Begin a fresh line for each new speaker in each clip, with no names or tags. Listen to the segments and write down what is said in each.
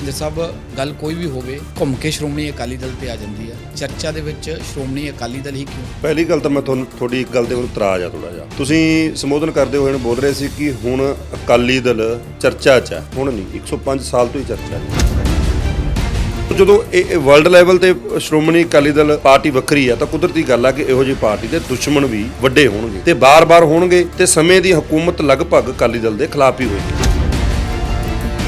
ਝਿੰਜਰ ਸਾਹਿਬ ਗੱਲ ਕੋਈ ਵੀ ਹੋਵੇ, ਘੁੰਮ ਕੇ ਸ਼੍ਰੋਮਣੀ ਅਕਾਲੀ ਦਲ ਤੇ ਆ ਜਾਂਦੀ ਆ ਚਰਚਾ ਦੇ ਵਿੱਚ ਸ਼੍ਰੋਮਣੀ ਅਕਾਲੀ ਦਲ ਹੀ ਕਿਉਂ?
ਪਹਿਲੀ ਗੱਲ ਤਾਂ ਮੈਂ ਤੁਹਾਨੂੰ, ਤੁਹਾਡੀ ਇੱਕ ਗੱਲ ਤੇ ਮੈਨੂੰ ਇਤਰਾਜ਼ ਆ ਥੋੜਾ ਜਿਹਾ। ਤੁਸੀਂ ਸੰਬੋਧਨ ਕਰਦੇ ਹੋਏ ਬੋਲ ਰਹੇ ਸੀ ਕਿ ਹੁਣ ਅਕਾਲੀ ਦਲ ਚਰਚਾ 'ਚ ਹੈ। ਹੁਣ ਨਹੀਂ 105 ਸਾਲ ਤੋਂ ਹੀ ਚਰਚਾ ਹੈ। ਜਦੋਂ ਇਹ ਵਰਲਡ ਲੈਵਲ ਤੇ ਸ਼੍ਰੋਮਣੀ ਅਕਾਲੀ ਦਲ ਪਾਰਟੀ ਵੱਖਰੀ ਆ, ਤਾਂ ਕੁਦਰਤੀ ਗੱਲ ਆ ਕਿ ਇਹੋ ਜਿਹੀ ਪਾਰਟੀ ਦੇ ਦੁਸ਼ਮਣ ਵੀ ਵੱਡੇ ਹੋਣਗੇ ਤੇ ਬਾਰ-ਬਾਰ ਹੋਣਗੇ ਤੇ ਸਮੇਂ ਦੀ ਹਕੂਮਤ ਲਗਭਗ ਅਕਾਲੀ ਦਲ ਦੇ ਖਿਲਾਫ ਹੀ ਹੋਏਗੀ।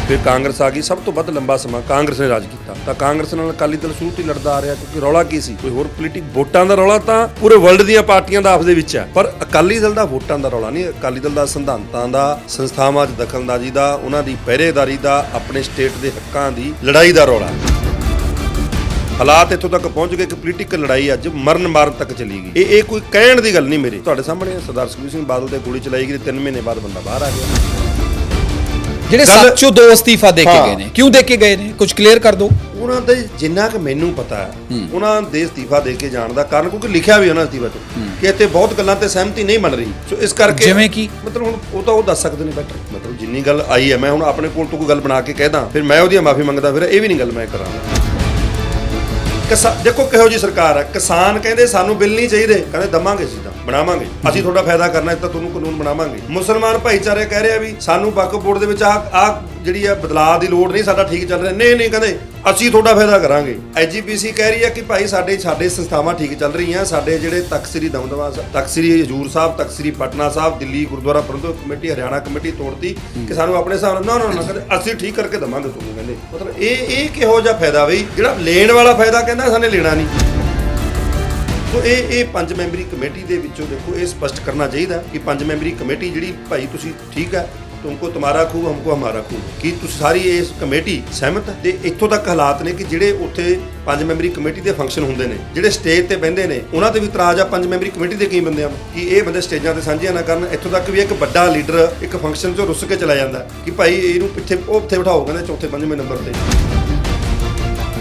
ਫਿਰ ਕਾਂਗਰਸ ਆ ਗਈ। ਸਭ ਤੋਂ ਵੱਧ ਲੰਬਾ ਸਮਾਂ ਕਾਂਗਰਸ ਨੇ ਰਾਜ ਕੀਤਾ। ਤਾਂ ਕਾਂਗਰਸ ਨਾਲ ਅਕਾਲੀ ਦਲ ਸ਼ੁਰੂ ਤੋਂ ਹੀ ਲੜਦਾ ਆ ਰਿਹਾ, ਕਿਉਂਕਿ ਰੌਲਾ ਕੀ ਸੀ? ਕੋਈ ਹੋਰ ਪੋਲੀਟਿਕ ਵੋਟਾਂ ਦਾ ਰੌਲਾ ਤਾਂ ਪੂਰੇ ਵਰਲਡ ਦੀਆਂ ਪਾਰਟੀਆਂ ਦਾ ਆਪਸ ਦੇ ਵਿੱਚ ਹੈ। ਪਰ ਅਕਾਲੀ ਦਲ ਦਾ ਵੋਟਾਂ ਦਾ ਰੌਲਾ ਨਹੀਂ, ਅਕਾਲੀ ਦਲ ਦਾ ਸਿਧਾਂਤਾਂ ਦਾ, ਸੰਸਥਾਵਾਂ 'ਚ ਦਖਲਅੰਦਾਜ਼ੀ ਦਾ, ਉਹਨਾਂ ਦੀ ਪਹਿਰੇਦਾਰੀ ਦਾ, ਆਪਣੇ ਸਟੇਟ ਦੇ ਹੱਕਾਂ ਦੀ ਲੜਾਈ ਦਾ ਰੌਲਾ। ਹਾਲਾਤ ਇੱਥੋਂ ਤੱਕ ਪਹੁੰਚ ਗਏ ਕਿ ਪੋਲੀਟੀਕਲ ਲੜਾਈ ਅੱਜ ਮਰਨ ਮਾਰਨ ਤੱਕ ਚਲੀ ਗਈ। ਇਹ ਇਹ ਕੋਈ ਕਹਿਣ ਦੀ ਗੱਲ ਨਹੀਂ ਮੇਰੀ। ਤੁਹਾਡੇ ਸਾਹਮਣੇ ਸਰਦਾਰ ਸੁਖਬੀਰ ਸਿੰਘ ਬਾਦਲ ਤੇ ਗੋਲੀ ਚਲਾਈ ਗਈ ਤੇ 3 ਮਹੀਨੇ ਬਾਅਦ ਬੰਦਾ ਬਾਹਰ ਆ ਗਿਆ।
ਜਿਹੜੇ
ਗੱਲ-
ਸੱਚੋ ਦੋ ਅਸਤੀਫਾ ਦੇ ਕੇ
ਹਾਂ।
ਗਏ ਨੇ ਕਿਉਂ ਦੇ ਕੇ ਗਏ ਨੇ? ਕੁਝ ਕਲੀਅਰ ਕਰ ਦਿਓ।
ਉਹਨਾਂ ਦੇ ਜਿੰਨਾ ਕਿ ਮੈਨੂੰ ਪਤਾ ਹੈ ਉਹਨਾਂ ਦੇ ਅਸਤੀਫਾ ਦੇ ਕੇ ਜਾਣ ਦਾ ਕਾਰਨ ਕਿਉਂਕਿ ਲਿਖਿਆ ਵੀ ਉਹਨਾਂ ਅਸਤੀਫਾ 'ਚ ਕਿ ਇੱਥੇ ਬਹੁਤ ਗੱਲਾਂ ਤੇ ਸਹਿਮਤੀ ਨਹੀਂ ਬਣ ਰਹੀ। ਸੋ ਇਸ ਕਰਕੇ
ਜਿਵੇਂ ਕਿ?
ਮਤਲਬ ਹੁਣ ਉਹ ਤਾਂ ਉਹ ਦੱਸ ਸਕਦੇ ਨੇ ਬੈਟਰ ਮਤਲਬ ਜਿੰਨੀ ਗੱਲ ਆਈ ਹੈ ਮੈਂ ਹੁਣ ਆਪਣੇ ਕੋਲ ਤੋਂ ਕੋਈ ਗੱਲ ਬਣਾ ਕੇ ਕਹਿਦਾ ਫਿਰ ਮੈਂ ਉਹਦੀ ਮਾਫੀ ਮੰਗਦਾ ਫਿਰ ਇਹ ਵੀ ਨਹੀਂ ਗੱਲ ਮੈਂ ਕਰਾਂਗਾ। ਕਿਸਾ ਦੇਖੋ ਕਿਹੋ ਜੀ ਸਰਕਾਰ ਹੈ ਕਿਸਾਨ ਕਹਿੰਦੇ ਸਾਨੂੰ ਬਿੱਲ ਨਹੀਂ ਚਾਹੀਦੇ ਕਹਿੰਦੇ ਦਵਾਂਗੇ ਅਸੀਂ ਤਾਂ। ਬਣਾਵਾਂਗੇ। ਅਸੀਂ ਤੁਹਾਡਾ ਫਾਇਦਾ ਕਰਨਾ ਹੈ ਤਾਂ ਤੁਹਾਨੂੰ ਕਾਨੂੰਨ ਬਣਾਵਾਂਗੇ। ਮੁਸਲਮਾਨ ਭਾਈਚਾਰੇ ਕਹਿ ਰਹੇ ਵੀ ਸਾਨੂੰ ਵਕਫ ਬੋਰਡ ਦੇ ਵਿੱਚ ਆ ਆ ਜਿਹੜੀ ਆ ਬਦਲਾਅ ਦੀ ਲੋੜ ਨਹੀਂ ਸਾਡਾ ਠੀਕ ਚੱਲ ਰਿਹਾ। ਨਹੀਂ ਨਹੀਂ ਕਹਿੰਦੇ ਅਸੀਂ ਤੁਹਾਡਾ ਫਾਇਦਾ ਕਰਾਂਗੇ। ਐਜੀਪੀਸੀ ਕਹਿ ਰਹੀ ਹੈ ਕਿ ਭਾਈ ਸਾਡੇ ਸਾਡੇ ਸੰਸਥਾਵਾਂ ਠੀਕ ਚੱਲ ਰਹੀਆਂ। ਸਾਡੇ ਜਿਹੜੇ ਤਖਤ ਸ੍ਰੀ ਦਮਦਮਾ ਸਾਹਿਬ ਤਖਤ ਸ੍ਰੀ ਹਜੂਰ ਸਾਹਿਬ ਤਖਤ ਸ੍ਰੀ ਪਟਨਾ ਸਾਹਿਬ ਦਿੱਲੀ ਗੁਰਦੁਆਰਾ ਪ੍ਰਬੰਧਕ ਕਮੇਟੀ ਹਰਿਆਣਾ ਕਮੇਟੀ ਤੋੜਤੀ ਕਿ ਸਾਨੂੰ ਆਪਣੇ ਹਿਸਾਬ ਨਾਲ ਨਾ ਨਾ ਨਾ ਕਹਿੰਦੇ ਅਸੀਂ ਠੀਕ ਕਰਕੇ ਦਵਾਂਗੇ ਤੁਹਾਨੂੰ ਕਹਿੰਦੇ। ਮਤਲਬ ਇਹ ਇਹ ਕਿਹੋ ਜਿਹਾ ਫਾਇਦਾ ਬਈ? ਜਿਹੜਾ ਲੈਣ ਵਾਲਾ ਫਾਇਦਾ ਕਹਿੰਦਾ ਸਾਨੇ ਲੈਣਾ ਨਹੀਂ। ਸੋ ਇਹ ਇਹ ਪੰਜ ਮੈਂਬਰੀ ਕਮੇਟੀ ਦੇ ਵਿੱਚੋਂ ਦੇਖੋ ਇਹ ਸਪਸ਼ਟ ਕਰਨਾ ਚਾਹੀਦਾ ਕਿ ਪੰਜ ਮੈਂਬਰੀ ਕਮੇਟੀ ਜਿਹੜੀ ਭਾਈ ਤੁਸੀਂ ਠੀਕ ਹੈ ਤੁਮਕੋ ਤੁਹਾਡਾ ਖੂਬ, ਹਮਕੋ ਹਮਾਰਾ ਖੂਬ। ਕੀ ਤੁਸੀਂ ਸਾਰੀ ਇਸ ਕਮੇਟੀ ਸਹਿਮਤ? ਹੈ ਤੇ ਇੱਥੋਂ ਤੱਕ ਹਾਲਾਤ ਨੇ ਕਿ ਜਿਹੜੇ ਉੱਥੇ ਪੰਜ ਮੈਂਬਰੀ ਕਮੇਟੀ ਦੇ ਫੰਕਸ਼ਨ ਹੁੰਦੇ ਨੇ, ਜਿਹੜੇ ਸਟੇਜ ਤੇ ਬਹਿੰਦੇ ਨੇ, ਉਹਨਾਂ ਤੇ ਵੀ ਇਤਰਾਜ਼ ਆ ਪੰਜ ਮੈਂਬਰੀ ਕਮੇਟੀ ਦੇ ਕਈ ਬੰਦਿਆਂ ਨੂੰ? ਕਿ ਇਹ ਬੰਦੇ ਸਟੇਜਾਂ ਤੇ ਸਾਂਝੀਆਂ ਨਾ ਕਰਨ? ਇੱਥੋਂ ਤੱਕ ਵੀ ਇੱਕ ਵੱਡਾ ਲੀਡਰ ਇੱਕ ਫੰਕਸ਼ਨ 'ਚੋਂ ਰੁੱਸ ਕੇ ਚਲਾ ਜਾਂਦਾ ਕਿ ਭਾਈ ਇਹਨੂੰ ਪਿੱਛੇ ਉਹ ਉੱਥੇ ਬਿਠਾਓ ਕਹਿੰਦੇ ਚੌਥੇ ਪੰਜਵੇਂ ਨੰਬਰ ਤੇ।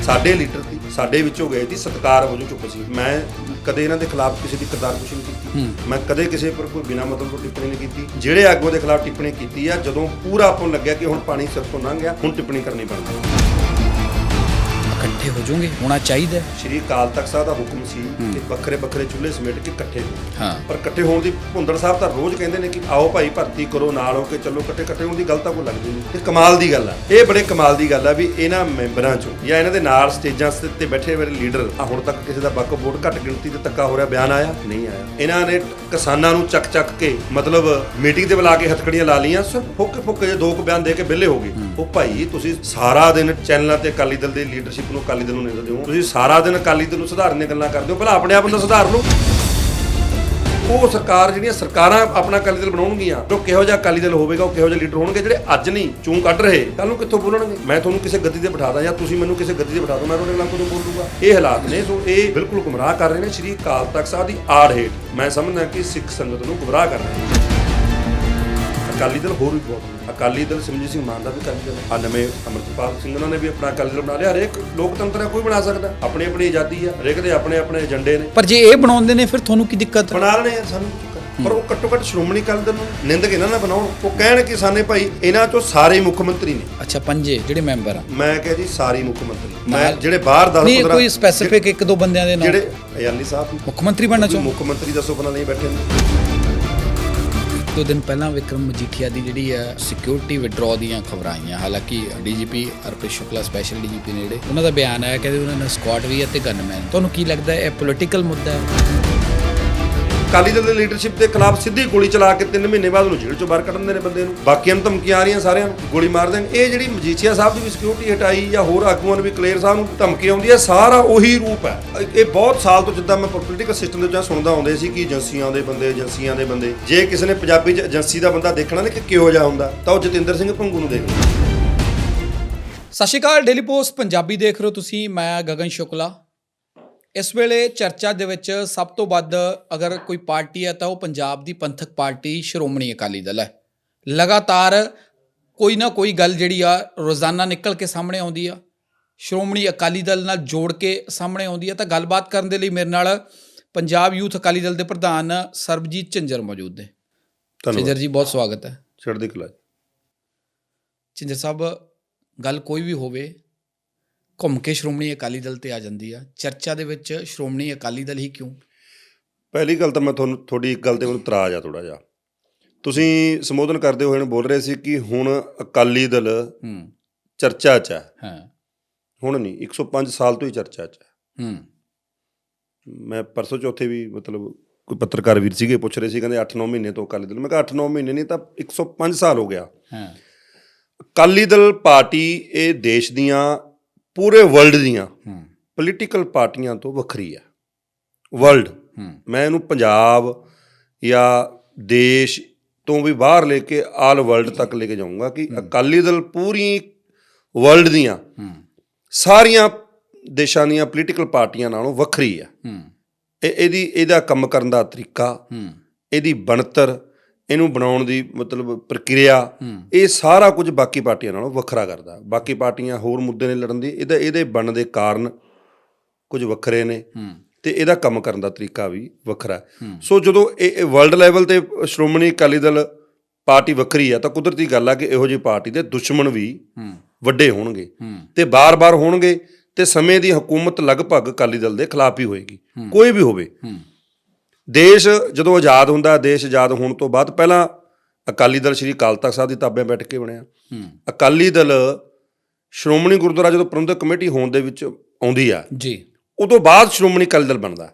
ਸਾਡੇ ਲੀਡਰ ਦੀ, ਸਾਡੇ ਵਿੱਚੋਂ ਗਏ ਸੀ ਸਤਕਾਰ ਵਜੋਂ ਚੁੱਪ ਸੀ। ਮੈਂ ਕਦੇ ਇਹਨਾਂ ਦੇ ਖਿਲਾਫ ਕਿਸੇ ਦੀ ਕਰਤਾਰਕੁਸ਼ੀ ਨਹੀਂ ਕੀਤੀ। ਮੈਂ ਕਦੇ ਕਿਸੇ ਪਰ ਕੋਈ ਬਿਨਾਂ ਮਤਲਬ ਤੋਂ ਟਿੱਪਣੀ ਨਹੀਂ ਕੀਤੀ। ਜਿਹੜੇ ਆਗੂਆਂ ਦੇ ਖਿਲਾਫ ਟਿੱਪਣੀ ਕੀਤੀ ਆ ਜਦੋਂ ਪੂਰਾ ਆਪਾਂ ਨੂੰ ਲੱਗਿਆ ਕਿ ਹੁਣ ਪਾਣੀ ਸਿਰ ਤੋਂ ਲੰਘ ਗਿਆ ਹੁਣ ਟਿੱਪਣੀ ਕਰਨੀ ਬਣਦੀ
ਇਕੱਠੇ ਹੋ ਜਾਓਗੇ ਹੋਣਾ ਚਾਹੀਦਾ ਹੈ।
ਸ਼੍ਰੀ ਅਕਾਲ ਤਖਤ ਸਾਹਿਬ ਦਾ ਹੁਕਮ ਸੀ ਕਿ ਵੱਖਰੇ ਵੱਖਰੇ ਚੁੱਲ੍ਹੇ ਸਮੇਟ ਕੇ ਇਕੱਠੇ ਹੋ
ਹਾਂ।
ਪਰ ਇਕੱਠੇ ਹੋਣ ਦੀ ਭੁੰਦੜ ਸਾਹਿਬ ਤਾਂ ਰੋਜ਼ ਕਹਿੰਦੇ ਨੇ ਕਿ ਆਓ ਭਾਈ ਭਰਤੀ ਕਰੋ ਨਾਲ ਹੋ ਕੇ ਚੱਲੋ ਇਕੱਠੇ ਇਕੱਠੇ ਹੋਣ ਦੀ ਗੱਲ ਤਾਂ ਕੋਈ ਲੱਗਦੀ ਨਹੀਂ। ਇਹ ਕਮਾਲ ਦੀ ਗੱਲ ਆ। ਇਹ ਬੜੇ ਕਮਾਲ ਦੀ ਗੱਲ ਆ ਵੀ ਇਹਨਾਂ ਮੈਂਬਰਾਂ ਚੋਂ ਜਾਂ ਇਹਨਾਂ ਦੇ ਨਾਲ ਸਟੇਜਾਂ ਸ- ਤੇ ਬੈਠੇ ਹੋਏ ਲੀਡਰ ਆ ਹੁਣ ਤੱਕ ਕਿਸੇ ਦਾ ਬੱਕ ਵੋਟ ਘੱਟ ਗਿਣਤੀ ਤੇ ਤੱਕਾ ਹੋ ਰਿਹਾ ਬਿਆਨ ਆਇਆ? ਨਹੀਂ ਆਇਆ। ਇਹਨਾਂ ਨੇ ਕਿਸਾਨਾਂ ਨੂੰ ਚੱਕ ਚੱਕ ਕੇ ਮਤਲਬ ਮੀਟਿੰਗ ਤੇ ਬੁਲਾ ਕੇ ਹੱਥਕੜੀਆਂ ਲਾ ਲੀਆਂ ਸਿਰਫ ਫੁੱਕ ਫੁੱਕ ਜੇ ਦੋ ਕੁ ਬਿਆਨ ਦੇ ਕੇ ਵਿਹਲੇ ਹੋ ਗਏ। ਉਹ ਭਾਈ ਤੁਸੀਂ ਸਾਰਾ ਦਿਨ ਚੈਨਲਾਂ ਤੇ ਅਕਾਲੀ ਦਲ ਦੀ ਲੀਡਰਸ਼ਿਪ ਨੂੰ ਅਕਾਲੀ ਦਲ ਨੂੰ ਨਿੰਦਦੇ ਹੋ ਤੁਸੀਂ ਸਾਰਾ ਦਿਨ ਅਕਾਲੀ ਦਲ ਨੂੰ ਸੁਧਾਰਨ ਦੀਆਂ ਗੱਲਾਂ ਕਰਦੇ ਹੋ। ਪਹਿਲਾਂ ਆਪਣੇ ਆਪ ਨੂੰ ਤਾਂ ਸੁਧਾਰ ਲਓ। ਉਹ ਸਰਕਾਰ ਜਿਹੜੀਆਂ ਸਰਕਾਰਾਂ ਆਪਣਾ ਅਕਾਲੀ ਦਲ ਬਣਾਉਣਗੀਆਂ ਉਹ ਕਿਹੋ ਜਿਹਾ ਅਕਾਲੀ ਦਲ ਹੋਵੇਗਾ, ਉਹ ਕਿਹੋ ਜਿਹੇ ਲੀਡਰ ਹੋਣਗੇ, ਜਿਹੜੇ ਅੱਜ ਨਹੀਂ, ਚੂੰ ਕੱਢ ਰਹੇ ਕੱਲ ਨੂੰ ਕਿੱਥੋਂ ਬੋਲਣਗੇ? ਮੈਂ ਤੁਹਾਨੂੰ ਕਿਸੇ ਗੱਦੀ ਤੇ ਬਿਠਾ ਦਾਂ ਜਾਂ ਤੁਸੀਂ ਮੈਨੂੰ ਕਿਸੇ ਗੱਦੀ ਤੇ ਬਿਠਾ ਦਿਓ, ਮੈਂ ਤੁਹਾਡੇ ਨਾਲ ਕਦੋਂ ਬੋਲੂਗਾ ਇਹ ਹਾਲਾਤ ਨੇ, ਸੋ ਇਹ ਬਿਲਕੁਲ ਗੁੰਮਰਾਹ ਕਰ ਰਹੇ ਨੇ ਸ਼੍ਰੀ ਅਕਾਲ ਤਖਤ ਸਾਹਿਬ ਦੀ ਆੜ ਹੇਠ। ਮੈਂ ਸਮਝਦਾ ਕਿ ਸਿੱਖ ਸੰਗਤ ਨੂੰ ਗੁੰਮਰਾਹ ਕਰ ਰਹੇ ਨੇ। ਅਕਾਲੀ ਦਲ ਹੋਰ ਵੀ ਬਹੁਤ ਅਕਾਲੀ ਦਲ ਸਿਮਰਜੀਤ ਸਿੰਘ ਮਾਨ ਦਾ ਵੀ ਅਕਾਲੀ ਦਲ ਆ ਨਵੇਂ ਅਮਰਤਪਾਲ ਸਿੰਘ ਉਹਨਾਂ ਨੇ ਵੀ ਆਪਣਾ ਅਕਾਲੀ ਦਲ ਬਣਾ ਲਿਆ। ਹਰੇਕ ਲੋਕਤੰਤਰ ਹੈ ਕੋਈ ਬਣਾ ਸਕਦਾ। ਆਪਣੀ ਆਪਣੀ ਆਜ਼ਾਦੀ ਆ ਹਰੇਕ ਦੇ ਆਪਣੇ ਆਪਣੇ ਏਜੰਡੇ ਨੇ।
ਪਰ ਜੇ ਇਹ ਬਣਾਉਂਦੇ ਨੇ ਫਿਰ ਤੁਹਾਨੂੰ ਕੀ ਦਿੱਕਤ?
ਬਣਾ ਲੈਣੇ ਆ ਸਾਨੂੰ। ਪਰ ਉਹ ਘੱਟੋ ਘੱਟ ਸ਼੍ਰੋਮਣੀ ਅਕਾਲੀ ਦਲ ਨੂੰ ਨਿੰਦ ਕੇ ਨਾ ਬਣਾਉਣ। ਉਹ ਕਹਿਣ ਕਿ ਸਾਨੇ ਭਾਈ ਇਹਨਾਂ ਚੋਂ ਸਾਰੇ ਮੁੱਖ ਮੰਤਰੀ ਨੇ।
ਅੱਛਾ ਪੰਜੇ ਜਿਹੜੇ ਮੈਂਬਰ ਆ।
ਮੈਂ ਕਿਹਾ ਜੀ ਸਾਰੇ ਮੁੱਖ ਮੰਤਰੀ। ਮੈਂ ਜਿਹੜੇ ਬਾਹਰ 10
ਨਹੀਂ
15
ਕੋਈ ਸਪੈਸੀਫਿਕ ਇੱਕ ਦੋ ਬੰਦਿਆਂ ਦੇ ਨਾਮ
ਜਿਹੜੇ ਅਯਾਲੀ ਸਾਹਿਬ
ਮੁੱਖ ਮੰਤਰੀ ਬਣਨਾ ਚਾਹੁੰਦੇ
ਮੁੱਖ ਮੰਤਰੀ ਦਾ ਸੁਪਨਾ ਨਹੀਂ ਬੈਠੇ ਨੇ।
ਦੋ ਦਿਨ ਪਹਿਲਾਂ ਵਿਕਰਮ ਮਜੀਠੀਆ ਦੀ ਜਿਹੜੀ ਹੈ ਸਿਕਿਉਰਿਟੀ ਵਿਡਰਾਅ ਦੀਆਂ ਖਬਰਾਂ ਆਈਆਂ। ਹਾਲਾਂਕਿ DGP Arpit Shukla special DGP ਨੇ ਜਿਹੜੇ ਉਹਨਾਂ ਦਾ ਬਿਆਨ ਆਇਆ, ਕਹਿੰਦੇ ਉਹਨਾਂ ਨੇ ਸਕੁਆਡ ਵੀ ਹੈ ਤੇ ਗਨਮੈਨ ਤੁਹਾਨੂੰ ਕੀ ਲੱਗਦਾ ਹੈ ਇਹ ਪੋਲੀਟੀਕਲ ਮੁੱਦਾ ਹੈ?
ਅਕਾਲੀ ਦਲ ਦੀ ਲੀਡਰਸ਼ਿਪ ਦੇ ਖਿਲਾਫ ਸਿੱਧੀ ਗੋਲੀ ਚਲਾ ਕੇ 3 ਮਹੀਨੇ ਬਾਅਦ ਉਹਨੂੰ ਜੇਲ੍ਹ ਚੋਂ ਬਾਹਰ ਕੱਢਣ ਦੇ ਨੇ ਬੰਦੇ ਨੂੰ। ਬਾਕੀਆਂ ਨੂੰ ਧਮਕੀਆਂ ਆ ਰਹੀਆਂ ਸਾਰਿਆਂ ਨੂੰ, ਗੋਲੀ ਮਾਰ ਦੇਣ। ਇਹ ਜਿਹੜੀ ਮਜੀਠੀਆ ਸਾਹਿਬ ਦੀ ਵੀ ਸਿਕਿਉਰਿਟੀ ਹਟਾਈ ਜਾਂ ਹੋਰ ਆਗੂਆਂ ਨੂੰ ਵੀ ਕਲੇਰ ਸਾਹਿਬ ਨੂੰ ਧਮਕੀ ਆਉਂਦੀ ਹੈ, ਸਾਰਾ ਉਹੀ ਰੂਪ ਹੈ। ਇਹ ਬਹੁਤ ਸਾਲ ਤੋਂ ਜਿੱਦਾਂ ਮੈਂ ਪੋਲੀਟੀਕਲ ਸਿਸਟਮ ਦੇ ਵਿੱਚ ਸੁਣਦਾ ਆਉਂਦੇ ਸੀ ਕਿ ਏਜੰਸੀਆਂ ਦੇ ਬੰਦੇ, ਏਜੰਸੀਆਂ ਦੇ ਬੰਦੇ, ਜੇ ਕਿਸੇ ਨੇ ਪੰਜਾਬੀ 'ਚ ਏਜੰਸੀ ਦਾ ਬੰਦਾ ਦੇਖਣਾ ਨਾ ਕਿ ਕਿਹੋ ਜਿਹਾ ਹੁੰਦਾ, ਤਾਂ ਉਹ ਜਤਿੰਦਰ ਸਿੰਘ ਭੰਗੂ ਨੂੰ ਦੇਖ
ਸਤਿ ਸ਼੍ਰੀ ਅਕਾਲ ਡੇਲੀ ਪੋਸਟ ਪੰਜਾਬੀ ਦੇਖ ਰਹੇ ਹੋ ਤੁਸੀਂ, ਮੈਂ ਗਗਨ ਸ਼ੁਕਲਾ। ਇਸ ਵੇਲੇ ਚਰਚਾ ਦੇ ਵਿੱਚ ਸਭ ਤੋਂ ਵੱਧ ਅਗਰ ਕੋਈ ਪਾਰਟੀ ਹੈ ਤਾਂ ਉਹ ਪੰਜਾਬ ਦੀ ਪੰਥਕ ਪਾਰਟੀ ਸ਼੍ਰੋਮਣੀ ਅਕਾਲੀ ਦਲ ਹੈ। ਲਗਾਤਾਰ ਕੋਈ ਨਾ ਕੋਈ ਗੱਲ ਜਿਹੜੀ ਆ ਰੋਜ਼ਾਨਾ ਨਿਕਲ ਕੇ ਸਾਹਮਣੇ ਆਉਂਦੀ ਆ। ਸ਼੍ਰੋਮਣੀ ਅਕਾਲੀ ਦਲ ਨਾਲ ਜੋੜ ਕੇ ਸਾਹਮਣੇ ਆਉਂਦੀ ਆ ਤਾਂ ਗੱਲਬਾਤ ਕਰਨ ਦੇ ਲਈ ਮੇਰੇ ਨਾਲ ਪੰਜਾਬ ਯੂਥ ਅਕਾਲੀ ਦਲ ਦੇ ਪ੍ਰਧਾਨ ਸਰਬਜੀਤ ਝਿੰਜਰ ਮੌਜੂਦ ਨੇ। ਝਿੰਜਰ ਜੀ ਬਹੁਤ ਸਵਾਗਤ ਹੈ।
ਚੜ੍ਹਦੀ ਕਲਾ
ਝਿੰਜਰ ਸਾਹਿਬ ਗੱਲ ਕੋਈ ਵੀ ਹੋਵੇ ਘੁੰਮ ਕੇ ਸ਼੍ਰੋਮਣੀ ਅਕਾਲੀ ਦਲ ਤੇ ਆ ਜਾਂਦੀ ਆ। ਚਰਚਾ ਦੇ ਵਿੱਚ ਸ਼੍ਰੋਮਣੀ ਅਕਾਲੀ ਦਲ ਹੀ ਕਿਉਂ?
ਪਹਿਲੀ ਗੱਲ ਤਾਂ ਮੈਂ ਤੁਹਾਨੂੰ ਤੁਹਾਡੀ ਇੱਕ ਗੱਲ ਤੇ ਮੈਨੂੰ ਇਤਰਾਜ਼ ਆ ਥੋੜਾ ਜਿਹਾ। ਤੁਸੀਂ ਸੰਬੋਧਨ ਕਰਦੇ ਹੋਏ ਨੂੰ ਬੋਲ ਰਹੇ ਸੀ ਕਿ ਹੁਣ ਅਕਾਲੀ ਦਲ
ਹੂੰ।
ਚਰਚਾ 'ਚ ਹੈ
ਹਾਂ।
ਹੁਣ ਨਹੀਂ 105 ਸਾਲ ਤੋਂ ਹੀ ਚਰਚਾ 'ਚ ਹੈ
ਹੂੰ।
ਮੈਂ ਪਰਸੋਂ ਚੌਥੇ ਵੀ ਮਤਲਬ ਕੋਈ ਪੱਤਰਕਾਰ ਵੀਰ ਸੀਗੇ ਪੁੱਛ ਰਹੇ ਸੀ ਕਹਿੰਦੇ 8-9 ਮਹੀਨੇ ਤੋਂ ਅਕਾਲੀ ਦਲ ਮੈਂ ਕਿਹਾ 8-9 ਮਹੀਨੇ ਨਹੀਂ ਤਾਂ 105 ਸਾਲ ਹੋ ਗਿਆ।
ਹਾਂ।
ਅਕਾਲੀ ਦਲ ਪਾਰਟੀ ਇਹ ਦੇਸ਼ ਦੀਆਂ ਪੂਰੇ ਵਰਲਡ ਦੀਆਂ ਪੋਲੀਟੀਕਲ ਪਾਰਟੀਆਂ ਤੋਂ ਵੱਖਰੀ ਹੈ ਵਰਲਡ। ਮੈਂ ਇਹਨੂੰ ਪੰਜਾਬ ਜਾਂ ਦੇਸ਼ ਤੋਂ ਵੀ ਬਾਹਰ ਲੈ ਕੇ ਆਲ ਵਰਲਡ ਤੱਕ ਲੈ ਕੇ ਜਾਊਂਗਾ ਕਿ ਅਕਾਲੀ ਦਲ ਪੂਰੀ ਵਰਲਡ ਦੀਆਂ ਸਾਰੀਆਂ ਦੇਸ਼ਾਂ ਦੀਆਂ ਪੋਲੀਟੀਕਲ ਪਾਰਟੀਆਂ ਨਾਲੋਂ ਵੱਖਰੀ ਹੂੰ। ਇਹ ਇਹਦੀ ਇਹਦਾ ਕੰਮ ਕਰਨ ਦਾ ਤਰੀਕਾ ਇਹਦੀ ਬਣਤਰ ਇਹਨੂੰ ਬਣਾਉਣ ਦੀ ਮਤਲਬ ਪ੍ਰਕਿਰਿਆ ਇਹ ਸਾਰਾ ਕੁਝ ਬਾਕੀ ਪਾਰਟੀਆਂ ਨਾਲੋਂ ਵੱਖਰਾ ਕਰਦਾ। ਬਾਕੀ ਪਾਰਟੀਆਂ ਹੋਰ ਮੁੱਦੇ ਨੇ ਲੜਨ ਦੀ ਇਹਦਾ ਇਹਦੇ ਬਣਨ ਦੇ ਕਾਰਨ ਕੁਝ ਵੱਖਰੇ ਨੇ ਤੇ ਇਹਦਾ ਕੰਮ ਕਰਨ ਦਾ ਤਰੀਕਾ ਵੀ ਵੱਖਰਾ। ਸੋ ਜਦੋਂ ਇਹ ਵਰਲਡ ਲੈਵਲ ਤੇ ਸ਼੍ਰੋਮਣੀ ਅਕਾਲੀ ਦਲ ਪਾਰਟੀ ਵੱਖਰੀ ਆ ਤਾਂ ਕੁਦਰਤੀ ਗੱਲ ਆ ਕਿ ਇਹੋ ਜਿਹੀ ਪਾਰਟੀ ਦੇ ਦੁਸ਼ਮਣ ਵੀ ਵੱਡੇ ਹੋਣਗੇ ਤੇ ਬਾਰ-ਬਾਰ ਹੋਣਗੇ ਤੇ ਸਮੇਂ ਦੀ ਹਕੂਮਤ ਲਗਭਗ ਅਕਾਲੀ ਦਲ ਦੇ ਖਿਲਾਫ ਹੀ ਹੋਏਗੀ। ਕੋਈ ਵੀ ਹੋਵੇ। ਦੇਸ਼ ਜਦੋਂ ਆਜ਼ਾਦ ਹੁੰਦਾ ਦੇਸ਼ ਆਜ਼ਾਦ ਹੋਣ ਤੋਂ ਬਾਅਦ ਪਹਿਲਾਂ ਅਕਾਲੀ ਦਲ ਸ੍ਰੀ ਅਕਾਲ ਤਖਤ ਸਾਹਿਬ ਦੀ ਤਾਬੇ ਬੈਠ ਕੇ ਬਣਿਆ। ਅਕਾਲੀ ਦਲ ਸ਼੍ਰੋਮਣੀ ਗੁਰਦੁਆਰਾ ਜਦੋਂ ਪ੍ਰਬੰਧਕ ਕਮੇਟੀ ਹੋਣ ਦੇ ਵਿੱਚ ਆਉਂਦੀ ਆ
ਜੀ।
ਉਦੋਂ ਬਾਅਦ ਸ਼੍ਰੋਮਣੀ ਅਕਾਲੀ ਦਲ ਬਣਦਾ।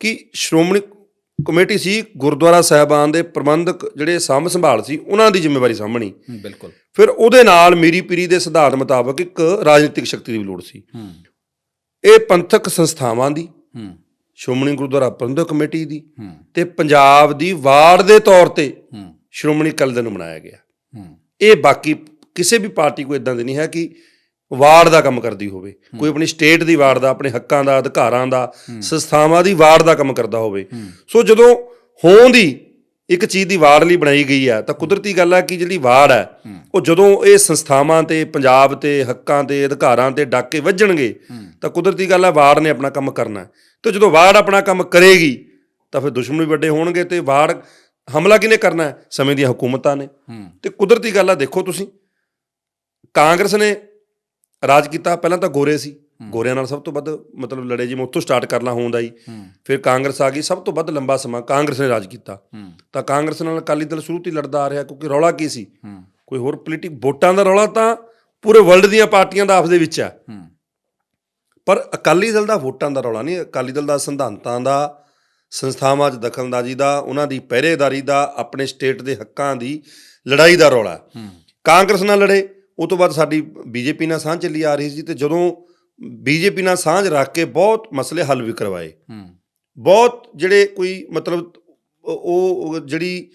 ਕਿ ਸ਼੍ਰੋਮਣੀ ਕਮੇਟੀ ਸੀ ਗੁਰਦੁਆਰਾ ਸਾਹਿਬਾਨ ਦੇ ਪ੍ਰਬੰਧਕ ਜਿਹੜੇ ਸਾਂਭ ਸੰਭਾਲ ਸੀ ਉਹਨਾਂ ਦੀ ਜ਼ਿੰਮੇਵਾਰੀ ਸਾਂਭਣੀ।
ਬਿਲਕੁਲ।
ਫਿਰ ਉਹਦੇ ਨਾਲ ਮੀਰੀ ਪੀਰੀ ਦੇ ਸਿਧਾਂਤ ਮੁਤਾਬਕ ਇੱਕ ਰਾਜਨੀਤਿਕ ਸ਼ਕਤੀ ਦੀ ਲੋੜ ਸੀ। ਇਹ ਪੰਥਕ ਸੰਸਥਾਵਾਂ ਦੀ ਸ਼੍ਰੋਮਣੀ ਗੁਰਦੁਆਰਾ ਪ੍ਰਬੰਧਕ ਕਮੇਟੀ ਦੀ ਤੇ ਪੰਜਾਬ ਦੀ ਵਾਰਡ ਦੇ ਤੌਰ ਤੇ ਸ਼੍ਰੋਮਣੀ ਅਕਾਲੀ ਦਲ ਨੂੰ ਬਣਾਇਆ ਗਿਆ। ਇਹ ਬਾਕੀ ਕਿਸੇ ਵੀ ਪਾਰਟੀ ਕੋ ਇਦਾਂ ਦੀ ਨਹੀਂ ਹੈ ਕਿ ਵਾਰਡ ਦਾ ਕੰਮ ਕਰਦੀ ਹੋਵੇ। ਕੋਈ ਆਪਣੀ ਸਟੇਟ ਦੀ ਵਾਰਡ ਦਾ ਆਪਣੇ ਹੱਕਾਂ ਦਾ ਅਧਿਕਾਰਾਂ ਦਾ ਸੰਸਥਾਵਾਂ ਦੀ ਵਾਰਡ ਦਾ ਕੰਮ ਕਰਦਾ ਹੋਵੇ। ਸੋ ਜਦੋਂ ਹੋਂਦ ਦੀ ਇੱਕ ਚੀਜ਼ ਦੀ ਵਾੜ ਲਈ ਬਣਾਈ ਗਈ ਹੈ ਤਾਂ ਕੁਦਰਤੀ ਗੱਲ ਹੈ ਕਿ ਜਿਹੜੀ ਵਾੜ ਹੈ ਉਹ ਜਦੋਂ ਇਹ ਸੰਸਥਾਵਾਂ ਤੇ, ਪੰਜਾਬ ਤੇ, ਹੱਕਾਂ ਤੇ, ਅਧਿਕਾਰਾਂ ਤੇ ਡਾਕੇ ਵੱਜਣਗੇ, ਤਾਂ ਕੁਦਰਤੀ ਗੱਲ ਹੈ ਵਾੜ ਨੇ ਆਪਣਾ ਕੰਮ ਕਰਨਾ। ਹੈ ਤੇ ਜਦੋਂ ਵਾੜ ਆਪਣਾ ਕੰਮ ਕਰੇਗੀ, ਤਾਂ ਫਿਰ ਦੁਸ਼ਮਣ ਵੀ ਵੱਡੇ ਹੋਣਗੇ ਤੇ ਵਾੜ ਹਮਲਾ ਕਿਹਨੇ ਕਰਨਾ? ਹੈ ਸਮੇਂ ਦੀਆਂ ਹਕੂਮਤਾਂ ਨੇ।
ਹੂੰ
ਤੇ ਕੁਦਰਤੀ ਗੱਲ ਆ, ਦੇਖੋ ਤੁਸੀਂ। ਕਾਂਗਰਸ ਨੇ ਰਾਜ ਕੀਤਾ, ਪਹਿਲਾਂ ਤਾਂ ਗੋਰੇ ਸੀ। ਗੋਰਿਆਂ ਨਾਲ ਸਭ ਤੋਂ ਵੱਧ ਮਤਲਬ ਲੜੇ ਜਿਵੇਂ ਉੱਥੋਂ ਸਟਾਰਟ ਕਰਨਾ ਹੁੰਦਾ ਜੀ
ਹੂੰ।
ਫਿਰ ਕਾਂਗਰਸ ਆ ਗਈ ਸਭ ਤੋਂ ਵੱਧ ਲੰਬਾ ਸਮਾਂ ਕਾਂਗਰਸ ਨੇ ਰਾਜ ਕੀਤਾ। ਤਾਂ ਕਾਂਗਰਸ ਨਾਲ ਅਕਾਲੀ ਦਲ ਸ਼ੁਰੂ ਤੋਂ ਹੀ ਲੜਦਾ ਆ ਰਿਹਾ ਕਿਉਂਕਿ ਰੌਲਾ ਕੀ ਸੀ? ਕੋਈ ਹੋਰ ਪੋਲੀਟਿਕ ਵੋਟਾਂ ਦਾ ਰੌਲਾ ਤਾਂ ਪੂਰੇ ਵਰਲਡ ਦੀਆਂ ਪਾਰਟੀਆਂ ਦਾ ਆਪਸ ਦੇ ਵਿੱਚ ਹੂੰ। ਪਰ ਅਕਾਲੀ ਦਲ ਦਾ ਵੋਟਾਂ ਦਾ ਰੌਲਾ ਨਹੀਂ ਅਕਾਲੀ ਦਲ ਦਾ ਸਿਧਾਂਤਾਂ ਦਾ ਸੰਸਥਾਵਾਂ 'ਚ ਦਖਲਅੰਦਾਜ਼ੀ ਦਾ ਉਹਨਾਂ ਦੀ ਪਹਿਰੇਦਾਰੀ ਦਾ ਆਪਣੇ ਸਟੇਟ ਦੇ ਹੱਕਾਂ ਦੀ ਲੜਾਈ ਦਾ ਰੌਲਾ। ਕਾਂਗਰਸ ਨਾਲ ਲੜੇ ਉਹ ਤੋਂ ਬਾਅਦ ਸਾਡੀ ਬੀਜੇਪੀ ਨਾਲ ਸਾਂਝ ਚੱਲੀ ਆ ਰਹੀ ਸੀ ਤੇ ਜਦੋਂ ਬੀਜੇਪੀ ਨਾਲ ਸਾਂਝ ਰੱਖ ਕੇ ਬਹੁਤ ਮਸਲੇ ਹੱਲ ਵੀ ਕਰਵਾਏ।
ਹੂੰ।
ਬਹੁਤ ਜਿਹੜੇ ਕੋਈ ਮਤਲਬ ਉਹ- ਜਿਹੜੀ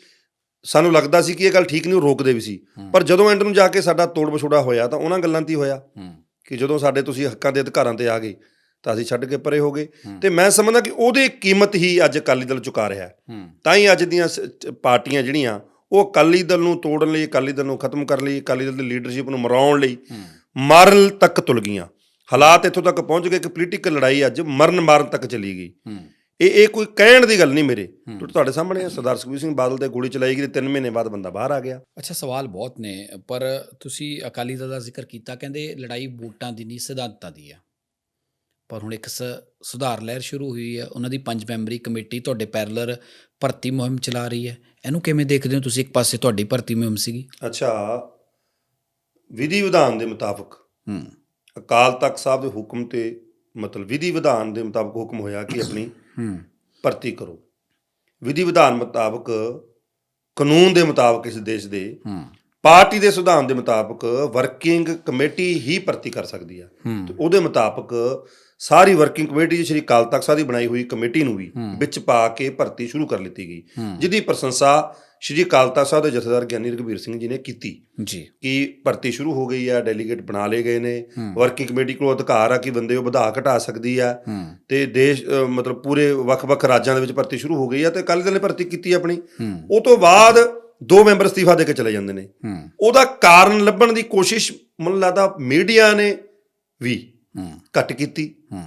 ਸਾਨੂੰ ਲੱਗਦਾ ਸੀ ਕਿ ਇਹ ਗੱਲ ਠੀਕ ਨਹੀਂ ਉਹ ਰੋਕਦੇ ਵੀ ਸੀ। ਪਰ ਜਦੋਂ ਐਂਡ ਨੂੰ ਜਾ ਕੇ ਸਾਡਾ ਤੋੜ ਵਿਛੋੜਾ ਹੋਇਆ ਤਾਂ ਉਹਨਾਂ ਗੱਲਾਂ ਤੇ ਹੋਇਆ ਕਿ ਜਦੋਂ ਸਾਡੇ ਤੁਸੀਂ ਹੱਕਾਂ ਦੇ ਅਧਿਕਾਰਾਂ ਤੇ ਆ ਗਏ ਤਾਂ ਅਸੀਂ ਛੱਡ ਕੇ ਪਰੇ ਹੋ ਗਏ। ਤੇ ਮੈਂ ਸਮਝਦਾ ਕਿ ਉਹਦੀ ਕੀਮਤ ਹੀ ਅੱਜ ਅਕਾਲੀ ਦਲ ਚੁਕਾ ਰਿਹਾ। ਤਾਂ ਹੀ ਅੱਜ ਦੀਆਂ ਪਾਰਟੀਆਂ ਜਿਹੜੀਆਂ ਉਹ ਅਕਾਲੀ ਦਲ ਨੂੰ ਤੋੜਨ ਲਈ ਅਕਾਲੀ ਦਲ ਨੂੰ ਖਤਮ ਕਰਨ ਲਈ ਅਕਾਲੀ ਦਲ ਦੀ ਲੀਡਰਸ਼ਿਪ ਨੂੰ ਮਰਾਉਣ ਲਈ ਮਾਰਨ ਤੱਕ ਤੁਲ ਗਈਆਂ। ਹਾਲਾਤ ਇੱਥੋਂ ਤੱਕ ਪਹੁੰਚ ਗਏ ਕਿ ਪੋਲੀਟੀਕਲ ਲੜਾਈ ਅੱਜ ਮਰਨ ਮਾਰਨ ਤੱਕ ਚਲੀ ਗਈ। ਇਹ ਇਹ ਕੋਈ ਕਹਿਣ ਦੀ ਗੱਲ ਨਹੀਂ ਮੇਰੇ। ਤੁਹਾਡੇ ਸਾਹਮਣੇ ਸਰਦਾਰ ਸੁਖਬੀਰ ਸਿੰਘ ਬਾਦਲ ਤੇ ਗੋਲੀ ਚਲਾਈ ਗਈ ਤੇ 3 ਮਹੀਨੇ ਬਾਅਦ ਬੰਦਾ ਬਾਹਰ ਆ ਗਿਆ।
ਅੱਛਾ ਸਵਾਲ ਬਹੁਤ ਨੇ ਪਰ ਤੁਸੀਂ ਅਕਾਲੀ ਦਲ ਦਾ ਜ਼ਿਕਰ ਕੀਤਾ ਕਹਿੰਦੇ ਲੜਾਈ ਵੋਟਾਂ ਦੀ ਨਹੀਂ ਸਿਧਾਂਤਾਂ ਦੀ ਆ। ਪਰ ਹੁਣ ਇੱਕ ਸੁਧਾਰ ਲਹਿਰ ਸ਼ੁਰੂ ਹੋਈ ਹੈ ਉਹਨਾਂ ਦੀ ਪੰਜ ਮੈਂਬਰੀ ਕਮੇਟੀ ਤੁਹਾਡੇ ਪੈਰਲਰ ਭਰਤੀ ਮੁਹਿੰਮ ਚਲਾ ਰਹੀ ਹੈ ਇਹਨੂੰ ਕਿਵੇਂ ਦੇਖਦੇ ਹੋ ਤੁਸੀਂ? ਇੱਕ ਪਾਸੇ ਤੁਹਾਡੀ ਭਰਤੀ ਮੁਹਿੰਮ ਸੀਗੀ।
ਅੱਛਾ ਵਿਧੀ ਵਿਧਾਨ ਦੇ ਮੁਤਾਬਕ।
ਹੂੰ।
ਅਕਾਲ ਤਖਤ ਸਾਹਿਬ ਦੇ ਹੁਕਮ ਤੇ ਮਤਲਬ ਵਿਧੀ ਵਿਧਾਨ ਦੇ ਮੁਤਾਬਕ ਹੁਕਮ ਹੋਇਆ ਕਿ ਆਪਣੀ
ਹੂੰ।
ਭਰਤੀ ਕਰੋ। ਵਿਧੀ ਵਿਧਾਨ ਮੁਤਾਬਕ ਕਾਨੂੰਨ ਦੇ ਮੁਤਾਬਕ ਇਸ ਦੇਸ਼ ਦੇ
ਹੂੰ।
ਪਾਰਟੀ ਦੇ ਸਿਧਾਂਤ ਦੇ ਮੁਤਾਬਕ ਵਰਕਿੰਗ ਕਮੇਟੀ ਹੀ ਭਰਤੀ ਕਰ ਸਕਦੀ ਆ।
ਹੂੰ।
ਤੇ ਉਹਦੇ ਮੁਤਾਬਕ ਸਾਰੀ ਵਰਕਿੰਗ ਕਮੇਟੀ ਸ਼੍ਰੀ ਅਕਾਲ ਤਖਤ ਸਾਹਿਬ ਦੀ ਬਣਾਈ ਹੋਈ ਕਮੇਟੀ ਨੂੰ ਵੀ ਵਿੱਚ ਪਾ ਕੇ ਭਰਤੀ ਸ਼ੁਰੂ ਕਰ ਲਿੱਤੀ ਗਈ। ਜਿਹਦੀ ਪ੍ਰਸ਼ੰਸਾ ਸ਼੍ਰੀ ਅਕਾਲ ਤਖਤ ਸਾਹਿਬ ਦੇ ਜਥੇਦਾਰ ਗਿਆਨੀ ਰਘਬੀਰ ਸਿੰਘ ਜੀ ਨੇ ਕੀਤੀ।
ਜੀ।
ਕਿ ਭਰਤੀ ਸ਼ੁਰੂ ਹੋ ਗਈ ਹੈ ਡੈਲੀਗੇਟ ਬਣਾ ਲਏ ਗਏ ਨੇ। ਵਰਕਿੰਗ ਕਮੇਟੀ ਕੋਲ ਅਧਿਕਾਰ ਆ ਕਿ ਬੰਦੇ ਉਹ ਵਧਾ ਘਟਾ ਸਕਦੀ ਆ। ਤੇ ਦੇਸ਼ ਮਤਲਬ ਪੂਰੇ ਵੱਖ-ਵੱਖ ਰਾਜਾਂ ਦੇ ਵਿੱਚ ਭਰਤੀ ਸ਼ੁਰੂ ਹੋ ਗਈ ਆ ਤੇ ਅਕਾਲੀ ਦਲ ਨੇ ਭਰਤੀ ਕੀਤੀ ਆਪਣੀ। ਉਹ ਤੋਂ ਬਾਅਦ ਦੋ ਮੈਂਬਰ ਅਸਤੀਫਾ ਦੇ ਕੇ ਚਲੇ ਜਾਂਦੇ ਨੇ। ਉਹਦਾ ਕਾਰਨ ਲੱਭਣ ਦੀ ਕੋਸ਼ਿਸ਼ ਮੈਨੂੰ ਲੱਗਦਾ ਮੀਡੀਆ ਨੇ ਵੀ ਘੱਟ ਕੀਤੀ।
ਹੂੰ।